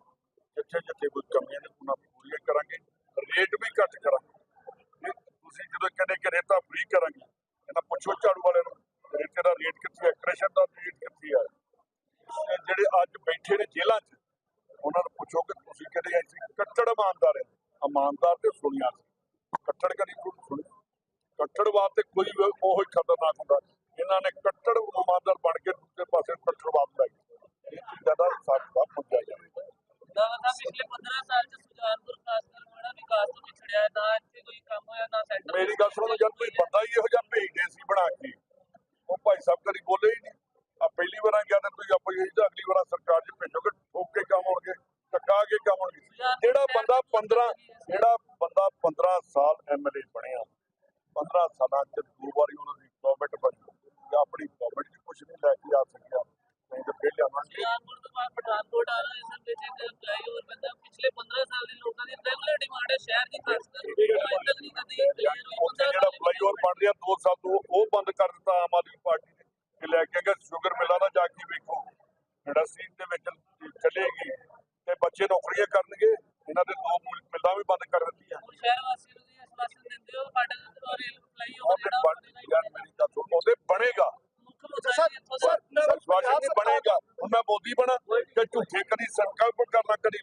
ਜਿੱਥੇ ਜਿੱਥੇ ਕੋਈ ਕਮੀਆਂ ਨੇ ਉਹਨਾਂ ਪੂਰੀਆਂ ਕਰਾਂਗੇ ਰੇਟ ਵੀ ਘੱਟ ਕਰਾਂਗੇ ਇਹ ਤੁਸੀਂ ਜਦੋਂ ਕਹਿੰਦੇ ਕਿ ਰੇਤਾ ਫ੍ਰੀ ਕਰਾਂਗੇ ਇਹਨਾਂ ਪੁੱਛੋ ਝਾੜੂ ਵਾਲਿਆਂ ਨੂੰ ਰੇਤੇ ਦਾ ਰੇਟ ਕਿੱਥੇ ਹੈ ਕ੍ਰੈਸ਼ਰ ਦਾ ਰੇਟ ਕਿੱਥੇ ਹੈ ਇਹ ਜਿਹੜੇ ਅੱਜ ਬੈਠੇ ਨੇ ਜੇਲ੍ਹਾਂ 'ਚ ਉਹਨਾਂ ਨੂੰ ਪੁੱਛੋ ਕਿ ਤੁਸੀਂ ਕਿਹੜੇ ਐਸੀ ਕੱਟੜ ਇਮਾਨਦਾਰ ਹੈ ਇਮਾਨਦਾਰ ਤੇ ਸੁਣਿਆ ਸੀ ਕੱਟੜ ਕਦੀ ਕੋਈ ਸੁਣੀ ਕੱਟੜਵਾਦ ਤੇ ਕੋਈ ਵੀ ਉਹ ਹੀ ਖਤਰਨਾਕ ਹੁੰਦਾ ਇਹਨਾਂ ਨੇ ਕੱਟੜ ਇਮਾਨਦਾਰ ਬਣ ਕੇ ਦੂਜੇ ਪਾਸੇ ਕੱਟੜਵਾਦ ਲਾਈ ਇਹ ਚੀਜ਼ਾਂ ਦਾ ਸਾਥ ਦਾ ਮੁੱਦਾ ਜਾਵੇ ਦਾਵਾ ਸਾਹਿਬ ਪਿਛਲੇ 15 ਸਾਲ ਚ ਸੁਜਾਨਪੁਰ ਖਾਸ ਕਰ ਬੜਾ ਵਿਕਾਸ ਤੋਂ ਪਿਛੜਿਆ ਹੈ ਨਾ ਇੱਥੇ ਕੋਈ ਕੰਮ ਹੋਇਆ ਨਾ ਸੈਂਟਰ ਮੇਰੀ ਗੱਲ ਸੁਣੋ ਜਦ ਕੋਈ ਬੰਦਾ ਹੀ ਇਹੋ ਜਿਹਾ ਭੇਜਦੇ ਸੀ ਬਣਾ ਕੇ ਉਹ ਭਾਈ ਸਾਹਿਬ ਕਦੀ ਬੋਲੇ ਹੀ ਨਹੀਂ ਆ ਪਹਿਲੀ ਵਾਰ ਗਿਆ ਤਾਂ ਤੁਸੀਂ ਆਪੋ ਹੀ ਤਾਂ ਅਗਲੀ ਵਾਰ ਸਰਕਾਰ ਚ ਭੇਜੋਗੇ ਠੋਕ ਕੇ ਕੰਮ ਹੋਣਗੇ ਟੱਕਾ ਕੇ ਕੰਮ ਹੋਣਗੇ ਜਿਹੜਾ ਬੰਦਾ 15 ਜਿਹੜਾ ਬੰਦਾ 15 ਸਾਲ ਐਮਐਲਏ ਬਣਿਆ 15 ਸਾਲਾਂ ਚ ਦੋ ਵਾਰੀ ਉਹਨਾਂ ਦੀ ਗਵਰਨਮੈਂਟ ਬਣੀ ਜਾਂ ਆਪਣੀ ਗਵਰਨਮੈਂਟ ਚ ਕੁਝ ਨਹੀਂ ਲੈ ਕੇ ਆ ਸਕਿਆ ਨਹੀਂ ਤਾਂ ਫਿਰ ਲਿਆਵਾਂਗੇ ਸੁਜਾਨਪੁਰ ਤੋਂ ਬਾਅਦ ਪਠਾਨਕੋਟ ਆ ਰਹੇ ਸਨ ਵਿੱਚ ਇੱਕ ਫਲਾਈਓਵਰ ਬੰਦਾ ਪਿਛਲੇ 15 ਸਾਲ ਦੇ ਲੋਕਾਂ ਦੀ ਰੈਗੂਲਰ ਡਿਮਾਂਡ ਹੈ ਸ਼ਹਿਰ ਦੀ ਖਾਸ ਕਰ ਅੱਜ ਤੱਕ ਨਹੀਂ ਕਦੀ clear ਹੋਈ। ਉੱਥੇ 15 ਜਿਹੜਾ ਸਾਲ ਫਲਾਈਓਵਰ ਬਣ ਰਿਹਾ 2 ਸਾਲ ਤੋਂ ਉਹ ਬੰਦ ਕਰ ਦਿੱਤਾ ਆਮ ਆਦਮੀ ਪਾਰਟੀ ਨੇ ਕਿ ਲੈ ਕੇ ਅਗਰ ਸ਼ੂਗਰ ਮਿਲਾਂ ਨਾ ਜਾ ਕੇ ਵੇਖੋ ਇੰਡਸਟਰੀ ਦੇ ਵਿੱਚ ਚੱਲੇਗੀ ਤੇ ਬੱਚੇ ਨੌਕਰੀਆਂ ਕਰਨਗੇ ਇਹਨਾਂ ਦੇ ਦੋ ਮੁਲ- ਮਿਲਾਂ ਵੀ ਬੰਦ ਕਰ ਦਿੱਤੀਆਂ ਉਹ ਸ਼ਹਿਰ ਵਾਸੀਆਂ ਨੂੰ ਵੀ ਆਸ਼ਵਾਸਨ ਦਿੰਦੇ ਹੋ ਸਾਡੇ ਤੋਂ ਰੇਲ ਫਲਾਈਓਵਰ ਉਹਦੇ ਜਿਹੜਾ ਬਣ ਯਾਰ ਮੇਰੀ ਗੱਲ ਸੁਣ ਉਹਦੇ ਬਣੇਗਾ ਮੁੱਖ ਮੁੱਦਾ ਜੀ ਇੱਥੋਂ ਦਾ ਵਿਸ਼ਵਾਸ ਨਹੀਂ ਬਣੇਗਾ ਹੁਣ ਮੈਂ ਮੋਦੀ ਬਣਾ ਤੇ ਝੂਠੇ ਕਦੀ ਸੰਕਲਪ ਕਰਨਾ ਕਦੀ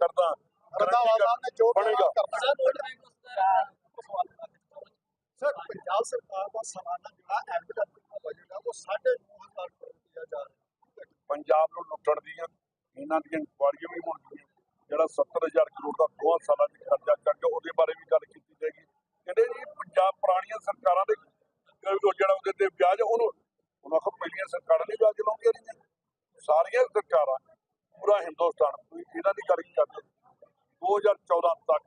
ਕਰਦਾ। ਰੰਧਾਵਾ ਸਾਹਿਬ ਨੇ ਜੋ ਬਣੇਗਾ। ਸਰ ਪੰਜਾਬ ਸਰਕਾਰ ਦਾ ਸਾਲਾਨਾ ਜਿਹੜਾ ਦਾ ਬਜਟ ਹੈ ਉਹ 9.5 ਕਰੋੜ ਰੁਪਇਆ ਜਾ ਰਿਹਾ। ਪੰਜਾਬ ਨੂੰ ਲੁੱਟਣ ਦੀਆਂ ਇਹਨਾਂ ਦੀਆਂ ਇਨਕੁਆਰੀਆਂ ਵੀ ਹੋਣਗੀਆਂ ਜਿਹੜਾ 70000 ਕਰੋੜ ਦਾ ਦੋਹਾਂ ਸਾਲਾਂ 'ਚ ਖਰਚਾ ਕਰਕੇ ਉਹਦੇ ਬਾਰੇ ਵੀ ਗੱਲ ਕੀਤੀ ਜਾਏਗੀ। ਕਹਿੰਦੇ ਜੀ ਪੰਜਾਬ ਪੁਰਾਣੀਆਂ ਸਰਕਾਰਾਂ ਦੇ ਜਿਹੜਾ ਉਹਦੇ ਤੇ ਵਿਆਜ ਉਹਨੂੰ ਉਹਨਾਂ ਕੋਲ ਪਹਿਲੀਆਂ ਸਰਕਾਰਾਂ ਨੇ ਵਿਆਜ ਲਾਉਂਦੀਆਂ ਰਹੀਆਂ। ਸਾਰੀਆਂ ਸਰਕਾਰਾਂ ਪੂਰਾ ਹਿੰਦੁਸਤਾਨ ਕੋਈ ਇਹਨਾਂ ਦੀ ਗੱਲ ਕਰਦੇ 2014 ਤੱਕ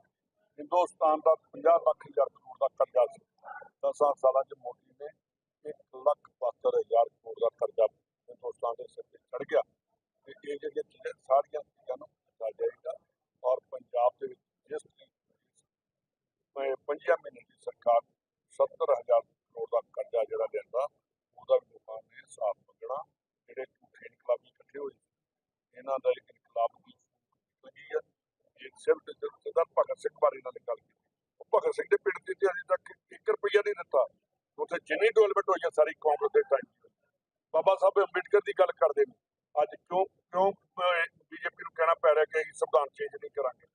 ਹਿੰਦੁਸਤਾਨ ਦਾ 50 ਲੱਖ ਹਜ਼ਾਰ ਕਰੋੜ ਦਾ ਕਰਜ਼ਾ ਸੀ। ਦਸਾਂ ਸਾਲਾਂ 'ਚ ਮੋਦੀ ਨੇ 1 ਲੱਖ 72 ਹਜ਼ਾਰ ਕਰੋੜ ਦਾ ਕਰਜ਼ਾ ਹਿੰਦੁਸਤਾਨ ਦੇ ਸਿਰ ਤੇ ਚੜ ਗਿਆ। ਤੇ ਇਹ ਜਿਹੜੀਆਂ ਚੀਜ਼ਾਂ, ਸਾਰੀਆਂ ਚੀਜ਼ਾਂ ਨੂੰ ਕੀਤਾ ਜਾਏਗਾ ਔਰ ਪੰਜਾਬ ਦੇ ਵਿੱਚ ਜਿਸ ਤਰੀਕੇ ਮੈਂ ਪੰਜਾਂ ਮਹੀਨੇ ਦੀ ਸਰਕਾਰ 70000 ਕਰੋੜ ਦਾ ਕਰਜ਼ਾ ਜਿਹੜਾ ਲੈਂਦਾ ਉਹਦਾ ਵੀ ਲੋਕਾਂ ਨੇ ਹਿਸਾਬ ਮੰਗਣਾ, ਜਿਹੜੇ ਝੂਠੇ ਇਨਕਲਾਬੀ ਇਕੱਠੇ ਹੋਏ ਇਹਨਾਂ ਦਾ ਇੱਕ ਇਨਕਲਾਬ ਦੀ ਲੱਗੀ ਹੈ ਇਹ ਸਿਰਫ ਤੇ ਭਗਤ ਸਿੰਘ ਬਾਰੇ ਇਹਨਾਂ ਗੱਲ ਕੀਤੀ। ਉਹ ਭਗਤ ਸਿੰਘ ਦੇ ਪਿੰਡ ਤੇ ਅਜੇ ਤੱਕ 1 ਰੁਪਈਆ ਨਹੀਂ ਦਿੱਤਾ। ਉੱਥੇ ਜਿੰਨੀ ਡਿਵੈਲਪਮੈਂਟ ਹੋਈ ਹੈ ਸਾਰੀ ਕਾਂਗਰਸ ਦੇ ਟਾਈਮ ਬਾਬਾ ਸਾਹਿਬ ਅੰਬੇਡਕਰ ਦੀ ਗੱਲ ਕਰਦੇ ਨੇ। ਅੱਜ ਕਿਉਂ ਕਿਉਂ ਬੀਜੇਪੀ ਨੂੰ ਕਹਿਣਾ ਪੈ ਰਿਹਾ ਕਿ ਅਸੀਂ ਸੰਵਿਧਾਨ ਚੇਂਜ ਨਹੀਂ ਕਰਾਂਗੇ?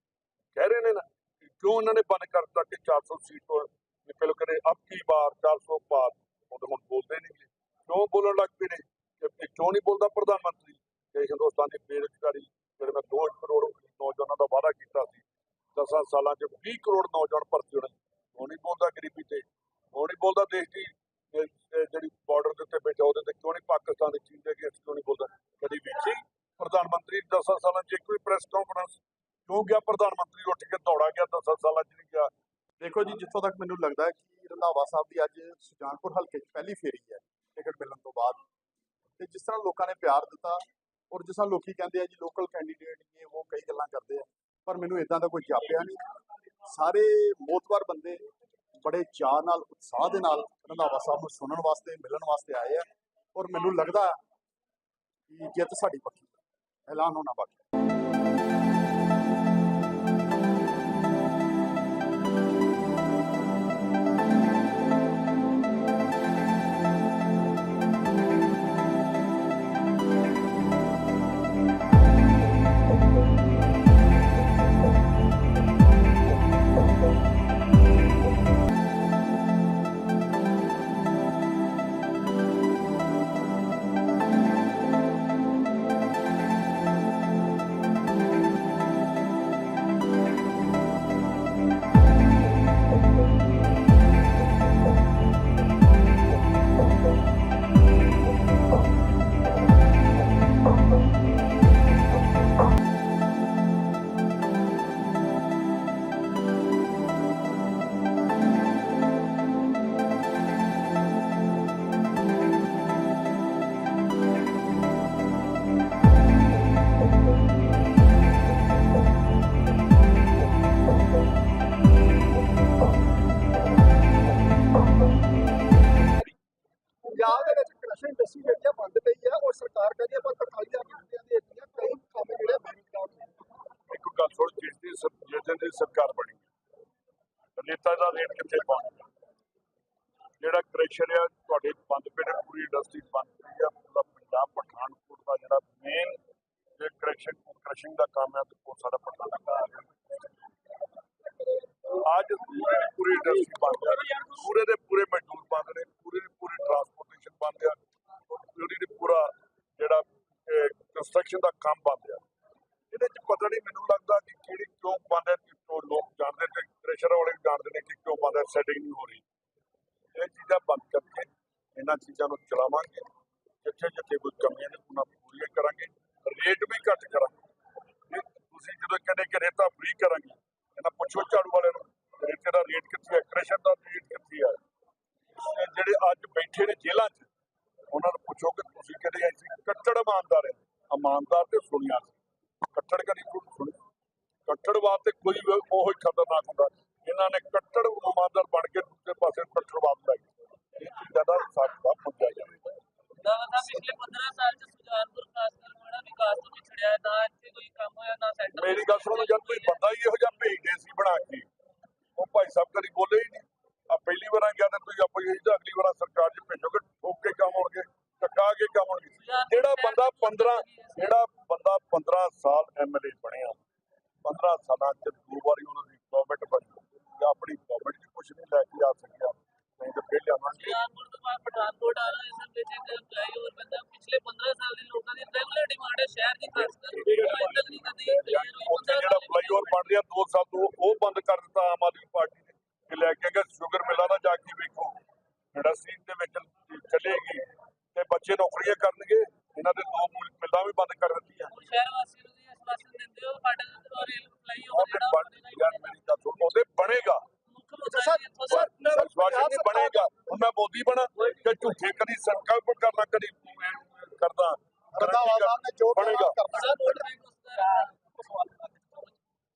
ਕਹਿ ਰਹੇ ਨੇ ਨਾ ਕਿਉਂ ਉਹਨਾਂ ਨੇ ਬੰਦ ਕਰ ਦਿੱਤਾ ਕਿ 400 ਸੀਟ ਤੋਂ ਨਿਕਲ ਕਰੇ ਅਬ ਕੀ ਬਾਰ 400 ਪਾਰ ਉਹ ਹੁਣ ਬੋਲਦੇ ਨਹੀਂ ਕਿਉਂ ਬੋਲਣ ਲੱਗ ਪਏ ਨੇ ਕਿ ਕਿਉਂ ਨਹੀਂ ਬੋਲਦਾ ਪ੍ਰਧਾਨ ਮੰਤਰੀ? ਕਿ ਹਿੰਦੁਸਤਾਨ ਦੀ ਬੇਰੁਜ਼ਗਾਰੀ, ਜਿਹੜੇ ਮੈਂ 2 ਕਰੋੜ ਨੌਜਵਾਨਾਂ ਦਾ ਵਾਅਦਾ ਕੀਤਾ ਸੀ 10 ਸਾਲਾਂ 'ਚ 20 ਕਰੋੜ ਨੌਜਵਾਨ ਭਰਤੀ ਹੋਣੇ। ਉਹ ਨਹੀਂ ਬੋਲਦਾ ਗਰੀਬੀ ਤੇ, ਉਹ ਨਹੀਂ ਬੋਲਦਾ ਦੇਸ਼ ਦੀ ਜਿਹੜੀ ਬਾਰਡਰ ਦੇ ਉੱਤੇ ਬੈਠਾ, ਉਹਦੇ ਤੇ ਕਿਉਂ ਨਹੀਂ ਪਾਕਿਸਤਾਨ ਦੇ ਚੀਨ ਦੇ ਅਗੇਂਸਟ ਕਿਉਂ ਨਹੀਂ ਬੋਲਦਾ? ਕਦੀ ਵੇਖੀ ਪ੍ਰਧਾਨ ਮੰਤਰੀ 10 ਸਾਲਾਂ 'ਚ ਇੱਕ ਵੀ ਪ੍ਰੈਸ ਕਾਨਫਰੰਸ ਕਿਉਂ ਗਿਆ? ਪ੍ਰਧਾਨ ਮੰਤਰੀ ਉੱਠ ਕੇ ਦੌੜਾ ਗਿਆ 10 ਸਾਲਾਂ 'ਚ ਨਹੀਂ ਗਿਆ। ਦੇਖੋ ਜੀ, ਜਿੱਥੋਂ ਤੱਕ ਮੈਨੂੰ ਲੱਗਦਾ ਹੈ ਕਿ ਰੰਧਾਵਾ ਸਾਹਿਬ ਦੀ ਅੱਜ ਸੁਜਾਨਪੁਰ ਹਲਕੇ 'ਚ ਪਹਿਲੀ ਫੇਰੀ ਹੈ। ਟਿਕਟ ਮਿਲਣ ਤੋਂ ਬਾਅਦ। ਤੇ ਜਿਸ ਤਰ੍ਹਾਂ ਲੋਕਾਂ ਨੇ ਪਿਆਰ ਦਿੱਤਾ ਔਰ ਜਿਸ ਤਰ੍ਹਾਂ ਲੋਕੀ ਕਹਿੰਦੇ ਆ ਜੀ ਲੋਕਲ ਕੈਂਡੀਡੇਟ ਇਹ ਉਹ ਕਈ ਗੱਲਾਂ ਕਰਦੇ ਆ, ਪਰ ਮੈਨੂੰ ਇਦਾਂ ਦਾ ਕੋਈ ਜਾਪਿਆ ਨਹੀਂ। ਸਾਰੇ ਮੋਤਵਾਰ ਬੰਦੇ ਬੜੇ ਚਾਅ ਨਾਲ, ਉਤਸ਼ਾਹ ਦੇ ਨਾਲ ਰੰਧਾਵਾ ਸਾਹਿਬ ਨੂੰ ਸੁਣਨ ਵਾਸਤੇ, ਮਿਲਣ ਵਾਸਤੇ ਆਏ ਆ ਔਰ ਮੈਨੂੰ ਲੱਗਦਾ ਕਿ ਜਿੱਤ ਸਾਡੀ ਪੱਕੀ, ਐਲਾਨ ਹੋਣਾ ਬਾਕੀ। ਜਿਸ ਦਿਨ ਦੀ ਸਰਕਾਰ ਬਣੀ ਰੇਤਾ ਦਾ ਰੇਟ ਕਿੱਥੇ ਪਹੁੰਚ ਜਿਹੜਾ ਕ੍ਰੈਸ਼ਰ ਆ, ਤੁਹਾਡੇ ਬੰਦ ਪਏ ਪੂਰੀ ਇੰਡਸਟਰੀ ਬੰਦ ਪਈ ਆ ਪੂਰਾ ਪੰਜਾਬ, ਪਠਾਨਕੋਟ ਦਾ ਜਿਹੜਾ ਮੇਨ ਜੇ ਕ੍ਰੈਸ਼ਰ ਕ੍ਰਸ਼ਿੰਗ ਦਾ ਕੰਮ ਹੈ ਤੇ ਉਹ ਸਾਡਾ ਪਠਾਨਕੋਟ ਦਾ ਅੱਜ ਪੂਰੀ ਪੂਰੀ ਇੰਡਸਟਰੀ ਬੰਦ ਹੈ। ਪੂਰੇ ਦੇ ਪੂਰੇ ਮਜ਼ਦੂਰ ਬੰਦ ਨੇ, ਪੂਰੀ ਦੀ ਪੂਰੀ ਟਰਾਂਸਪੋਰਟੇਸ਼ਨ ਬੰਦ ਆ ਪੂਰੀ ਦੀ ਪੂਰਾ ਜਿਹੜਾ ਕੰਸਟਰਕਸ਼ਨ ਦਾ ਕੰਮ ਬੰਦ ਆ। ਇਹਦੇ ਚ ਪਤਾ ਨਹੀਂ ਮੈਨੂੰ ਲੱਗਦਾ ਕਿ ਕਿਹੜੀ ਕਿਉਂ ਬੰਦ ਹੈ ਕਿ ਉਹ ਲੋਕ ਜਾਣਦੇ ਤੇ ਕ੍ਰੈਸ਼ਰ ਵਾਲੇ ਵੀ ਜਾਣਦੇ ਨੇ ਕਿ ਕਿਉਂ ਬੰਦ ਹੈ ਸੈਟਿੰਗ ਨਹੀਂ ਹੋ ਰਹੀ। ਇਹ ਚੀਜ਼ਾਂ ਬੰਦ ਕਰਕੇ ਇਹਨਾਂ ਚੀਜ਼ਾਂ ਨੂੰ ਚਲਾਵਾਂਗੇ। ਜਿੱਥੇ ਜਿੱਥੇ ਕੋਈ ਕਮੀਆਂ ਨੇ, ਉਹਨਾਂ ਨੂੰ ਪੂਰੀਆਂ ਕਰਾਂਗੇ। ਰੇਟ ਵੀ ਘੱਟ ਕਰਾਂਗੇ। ਤੁਸੀਂ ਜਦੋਂ ਕਹਿੰਦੇ ਕਿ ਰੇਤਾ ਫ੍ਰੀ ਕਰਾਂਗੇ, ਇਹਨਾਂ ਪੁੱਛੋ ਝਾੜੂ ਵਾਲਿਆਂ ਨੂੰ, ਰੇਤੇ ਦਾ ਰੇਟ ਕਿੱਥੇ ਹੈ ਕ੍ਰੈਸ਼ਰ ਦਾ ਰੇਟ ਕਿੱਥੇ ਹੈ ਜਿਹੜੇ ਅੱਜ ਬੈਠੇ ਨੇ ਜੇਲ੍ਹਾਂ 'ਚ, ਉਹਨਾਂ ਨੂੰ ਪੁੱਛੋ ਕਿ ਤੁਸੀਂ ਕਿਹੜੇ ਐ ਸੀ ਕੱਟੜ ਇਮਾਨਦਾਰ ਹੈ। ਇਮਾਨਦਾਰ ਤੇ ਸੁਣਿਆ ਸਾਲ ਦੋ ਸਾਲ ਤੋਂ ਉਹ ਬੰਦ ਕਰ ਦਿੱਤਾ ਆਮ ਆਦਮੀ ਪਾਰਟੀ ਨੇ ਕਿ ਲੈ ਕੇ ਗਏ ਸ਼ੂਗਰ ਮਿਲਾਂ ਦਾ ਜਾ ਕੇ ਵੇਖੋ ਇੰਡਸਟਰੀ ਦੇ ਵਿੱਚ ਚੱਲੇਗੀ ਤੇ ਬੱਚੇ ਨੌਕਰੀਆਂ ਕਰਨਗੇ ਇਹਨਾਂ ਦੇ ਦੋ ਮੁਲ- ਮਿਲਾਂ ਵੀ ਬੰਦ ਕਰ ਦਿੱਤੀਆਂ ਸ਼ਹਿਰ ਵਾਸੀਆਂ ਨੂੰ ਵੀ ਆਸ਼ਵਾਸਨ ਦਿੰਦੇ ਹੋ ਸਾਡੇ ਰੇਲ ਫਲਾਈਓਵਰ ਉਹਦੇ ਜਿਹੜਾ ਬਣ ਯਾਰ ਮੇਰੀ ਗੱਲ ਸੁਣ ਉਹਦੇ ਬਣੇਗਾ ਮੁੱਖ ਮੁੱਦਾ ਇਹ ਇੱਥੋਂ ਦਾ ਵਿਸ਼ਵਾਸ ਨਹੀਂ ਬਣੇਗਾ ਹੁਣ ਮੈਂ ਮੋਦੀ ਬਣਾ ਕਿ ਝੂਠੇ ਕਦੀ ਸੰਕਲਪ ਕਰਨਾ ਕਦੀ ਅਮ, ਕਰਦਾ ਰੰਧਾਵਾ ਸਾਹਿਬ ਨੇ ਜੋ ਬਣੇਗਾ ਕਰਨਾ ਸਰ ਵੋਟ ਬੈਂਕ ਉਸ ਦਾ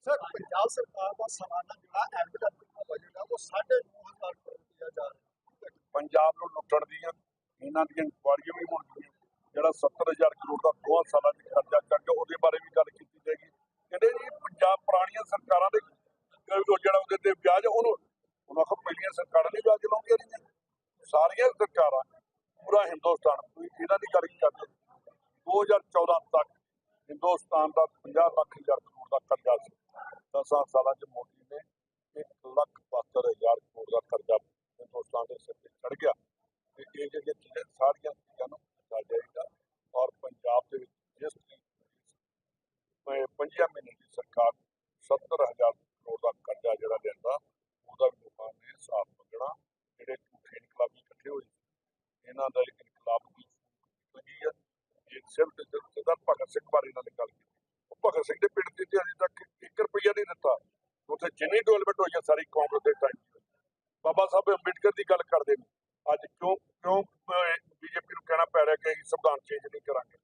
ਸਰ ਪੰਜਾਬ ਸਰਕਾਰ ਦਾ ਸਾਲਾਨਾ ਜਿਹੜਾ ਐਮਪੀ ਦਾ ਬਜਟ ਹੈ ਉਹ 9.5 ਕਰੋੜ ਰੁਪਇਆ ਜਾ ਰਿਹਾ ਹੈ ਪੰਜਾਬ ਨੂੰ ਲੁੱਟਣ ਦੀਆਂ ਇਹਨਾਂ ਦੀਆਂ ਇਨਕੁਆਰੀਆਂ ਵੀ ਹੋਣਗੀਆਂ ਜਿਹੜਾ 70000 ਕਰੋੜ ਦਾ ਦੋਹਾਂ ਸਾਲਾਂ 'ਚ ਖਰਚਾ ਕਰਕੇ ਉਹਦੇ ਬਾਰੇ ਵੀ ਗੱਲ ਕੀਤੀ ਜਾਏਗੀ ਕਹਿੰਦੇ ਜੀ ਪੰਜਾਬ ਪੁਰਾਣੀਆਂ ਸਰਕਾਰਾਂ ਦੇ ਅਹ ਉਹ ਜਿਹੜਾ ਉਹਦੇ ਤੇ ਵਿਆਜ ਉਹਨੂੰ ਉਹਨਾਂ ਕੋਲ ਪਹਿਲੀਆਂ ਸਰਕਾਰਾਂ ਨੇ ਵਿਆਜ ਲਾਉਂਦੀਆਂ ਰਹੀਆਂ ਸਾਰੀਆਂ ਸਰਕਾਰਾਂ ਪੂਰਾ ਹਿੰਦੁਸਤਾਨ ਕੋਈ ਇਹਨਾਂ ਦੀ ਗੱਲ ਕੀ ਕਰਦੇ 2014 ਤੱਕ ਹਿੰਦੁਸਤਾਨ ਦਾ 50 ਲੱਖ ਹਜ਼ਾਰ ਕਰੋੜ ਦਾ ਕਰਜ਼ਾ ਸੀ। ਦਸਾਂ ਸਾਲਾਂ 'ਚ ਮੋਦੀ ਨੇ 1 ਲੱਖ 72 ਹਜ਼ਾਰ ਕਰੋੜ ਦਾ ਕਰਜ਼ਾ ਹਿੰਦੁਸਤਾਨ ਦੇ ਸਿਰ ਤੇ ਚੜ ਗਿਆ ਤੇ ਇਹ ਜਿਹੜੀਆਂ ਚੀਜ਼ਾਂ ਸਾਰੀਆਂ ਚੀਜ਼ਾਂ ਨੂੰ ਕੀਤਾ ਜਾਏਗਾ ਔਰ ਪੰਜਾਬ ਦੇ ਵਿੱਚ ਜਿਸ ਤਰੀਕੇ ਮੈਂ ਪੰਜਾਂ ਮਹੀਨੇ ਦੀ ਸਰਕਾਰ 70000 ਕਰੋੜ ਦਾ ਕਰਜ਼ਾ ਜਿਹੜਾ ਲੈਂਦਾ ਉਹਦਾ ਵੀ ਲੋਕਾਂ ਨੇ ਹਿਸਾਬ ਮੰਗਣਾ ਜਿਹੜੇ ਝੂਠੇ ਇਨਕਲਾਬੀ ਇਕੱਠੇ ਹੋਏ ਸੀ ਇਹਨਾਂ ਦਾ ਇੱਕ ਇਨਕਲਾਬ ਦੀ ਲੱਗੀ ਹੈ ਇਹ ਸਿਰਫ ਤੇ ਸਿਰਫ ਸਰਦਾਰ ਭਗਤ ਸਿੰਘ ਬਾਰੇ ਇਹਨਾਂ ਨੇ ਗੱਲ ਕੀਤੀ ਉਹ ਭਗਤ ਸਿੰਘ ਦੇ ਪਿੰਡ ਦੀ ਤੇ ਅਜੇ ਤੱਕ 1 ਰੁਪਈਆ ਨਹੀਂ ਦਿੱਤਾ ਉੱਥੇ ਜਿੰਨੀ ਡਿਵੈਲਪਮੈਂਟ ਹੋਈ ਹੈ ਸਾਰੀ ਕਾਂਗਰਸ ਦੇ ਟਾਈਮ ਦੀ ਹੋਈ। ਬਾਬਾ ਸਾਹਿਬ ਅੰਬੇਡਕਰ ਦੀ ਗੱਲ ਕਰਦੇ ਨੇ ਅੱਜ ਕਿਉਂ ਕਿਉਂ ਬੀਜੇਪੀ ਨੂੰ ਕਹਿਣਾ ਪੈ ਰਿਹਾ ਕਿ ਅਸੀਂ ਸੰਵਿਧਾਨ ਚੇਂਜ ਨਹੀਂ ਕਰਾਂਗੇ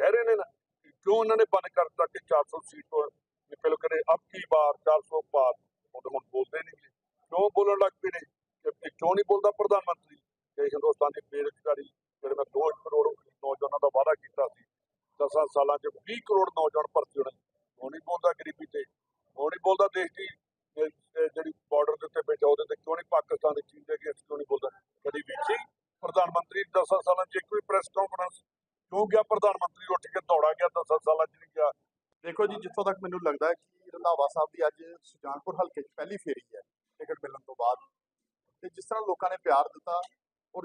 ਕਹਿ ਰਹੇ ਨੇ ਨਾ ਕਿ ਕਿਉਂ ਉਹਨਾਂ ਨੇ ਬੰਦ ਕਰ ਦਿੱਤਾ ਕਿ 400 ਸੀਟ ਤੋਂ ਨਿਕਲ ਕਰੇ ਅਬ ਕੀ ਬਾਰ 400 ਪਾਰ ਉਹ ਤਾਂ ਹੁਣ ਬੋਲਦੇ ਨਹੀਂ ਗੇ। ਕਿਉਂ ਬੋਲਣ ਲੱਗ ਪਏ ਨੇ ਕਿ ਕਿਉਂ ਨਹੀਂ ਬੋਲਦਾ ਪ੍ਰਧਾਨ ਮੰਤਰੀ? ਕਿ ਹਿੰਦੁਸਤਾਨ ਦੀ ਬੇਰੁਜ਼ਗਾਰੀ, ਜਿਹੜੇ ਮੈਂ 2 ਕਰੋੜ ਨੌਜਵਾਨਾਂ ਦਾ ਵਾਅਦਾ ਕੀਤਾ ਸੀ, ਦਸਾਂ ਸਾਲਾਂ 'ਚ 20 ਕਰੋੜ ਨੌਜਵਾਨ ਭਰਤੀ ਹੋਣੇ। ਉਹ ਨਹੀਂ ਬੋਲਦਾ ਗਰੀਬੀ ਤੇ, ਉਹ ਨਹੀਂ ਬੋਲਦਾ ਦੇਸ਼ ਦੀ ਜਿਹੜੀ ਬਾਰਡਰ ਦੇ ਉੱਤੇ ਬੈਠਾ, ਉਹਦੇ ਤੇ ਕਿਉਂ ਨਹੀਂ ਪਾਕਿਸਤਾਨ ਦੇ ਚੀਨ ਦੇ ਅਗੇਂਸਟ ਕਿਉਂ ਨਹੀਂ ਬੋਲਦਾ? ਕਦੀ ਵੇਖੀ ਪ੍ਰਧਾਨ ਮੰਤਰੀ ਦਸਾਂ ਸਾਲਾਂ 'ਚ ਇੱਕ ਵੀ ਪ੍ਰੈਸ ਕਾਨਫਰੰਸ ਕਿਉਂ ਗਿਆ? ਪ੍ਰਧਾਨ ਮੰਤਰੀ ਉੱਠ ਕੇ ਦੌੜਾ ਗਿਆ ਦਸਾਂ ਸਾਲਾਂ 'ਚ ਨਹੀਂ ਗਿਆ। ਦੇਖੋ ਜੀ, ਜਿੱਥੋਂ ਤੱਕ ਮੈਨੂੰ ਲੱਗਦਾ ਹੈ ਕਿ ਰੰਧਾਵਾ ਸਾਹਿਬ ਦੀ ਅੱਜ ਸੁਜਾਨਪੁਰ ਹਲਕੇ 'ਚ ਪਹਿਲੀ ਫੇਰੀ ਹੈ ਟਿਕਟ ਮਿਲਣ ਤੋਂ ਬਾਅਦ ਤੇ ਜਿਸ ਤਰ੍ਹਾਂ ਲੋਕਾਂ ਨੇ ਪਿਆਰ ਦਿੱਤਾ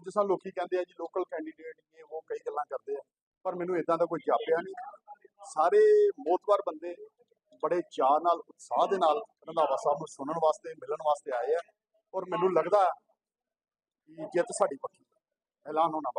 ਔਰ ਜਿਸ ਲੋਕੀ ਕਹਿੰਦੇ ਆ ਜੀ ਲੋਕਲ ਕੈਂਡੀਡੇਟ ਇਹ ਉਹ ਕਈ ਗੱਲਾਂ ਕਰਦੇ ਆ। ਪਰ ਮੈਨੂੰ ਇਦਾਂ ਦਾ ਕੋਈ ਜਾਪਿਆ ਨਹੀਂ। ਸਾਰੇ ਮੋਤਵਾਰ ਬੰਦੇ ਬੜੇ ਚਾਅ ਨਾਲ, ਉਤਸ਼ਾਹ ਦੇ ਨਾਲ ਰੰਧਾਵਾ ਸਾਹਿਬ ਨੂੰ ਸੁਣਨ ਵਾਸਤੇ, ਮਿਲਣ ਵਾਸਤੇ ਆਏ ਆ। ਔਰ ਮੈਨੂੰ ਲੱਗਦਾ ਕਿ ਜਿੱਤ ਸਾਡੀ ਪੱਕੀ ਐਲਾਨ ਹੋਣਾ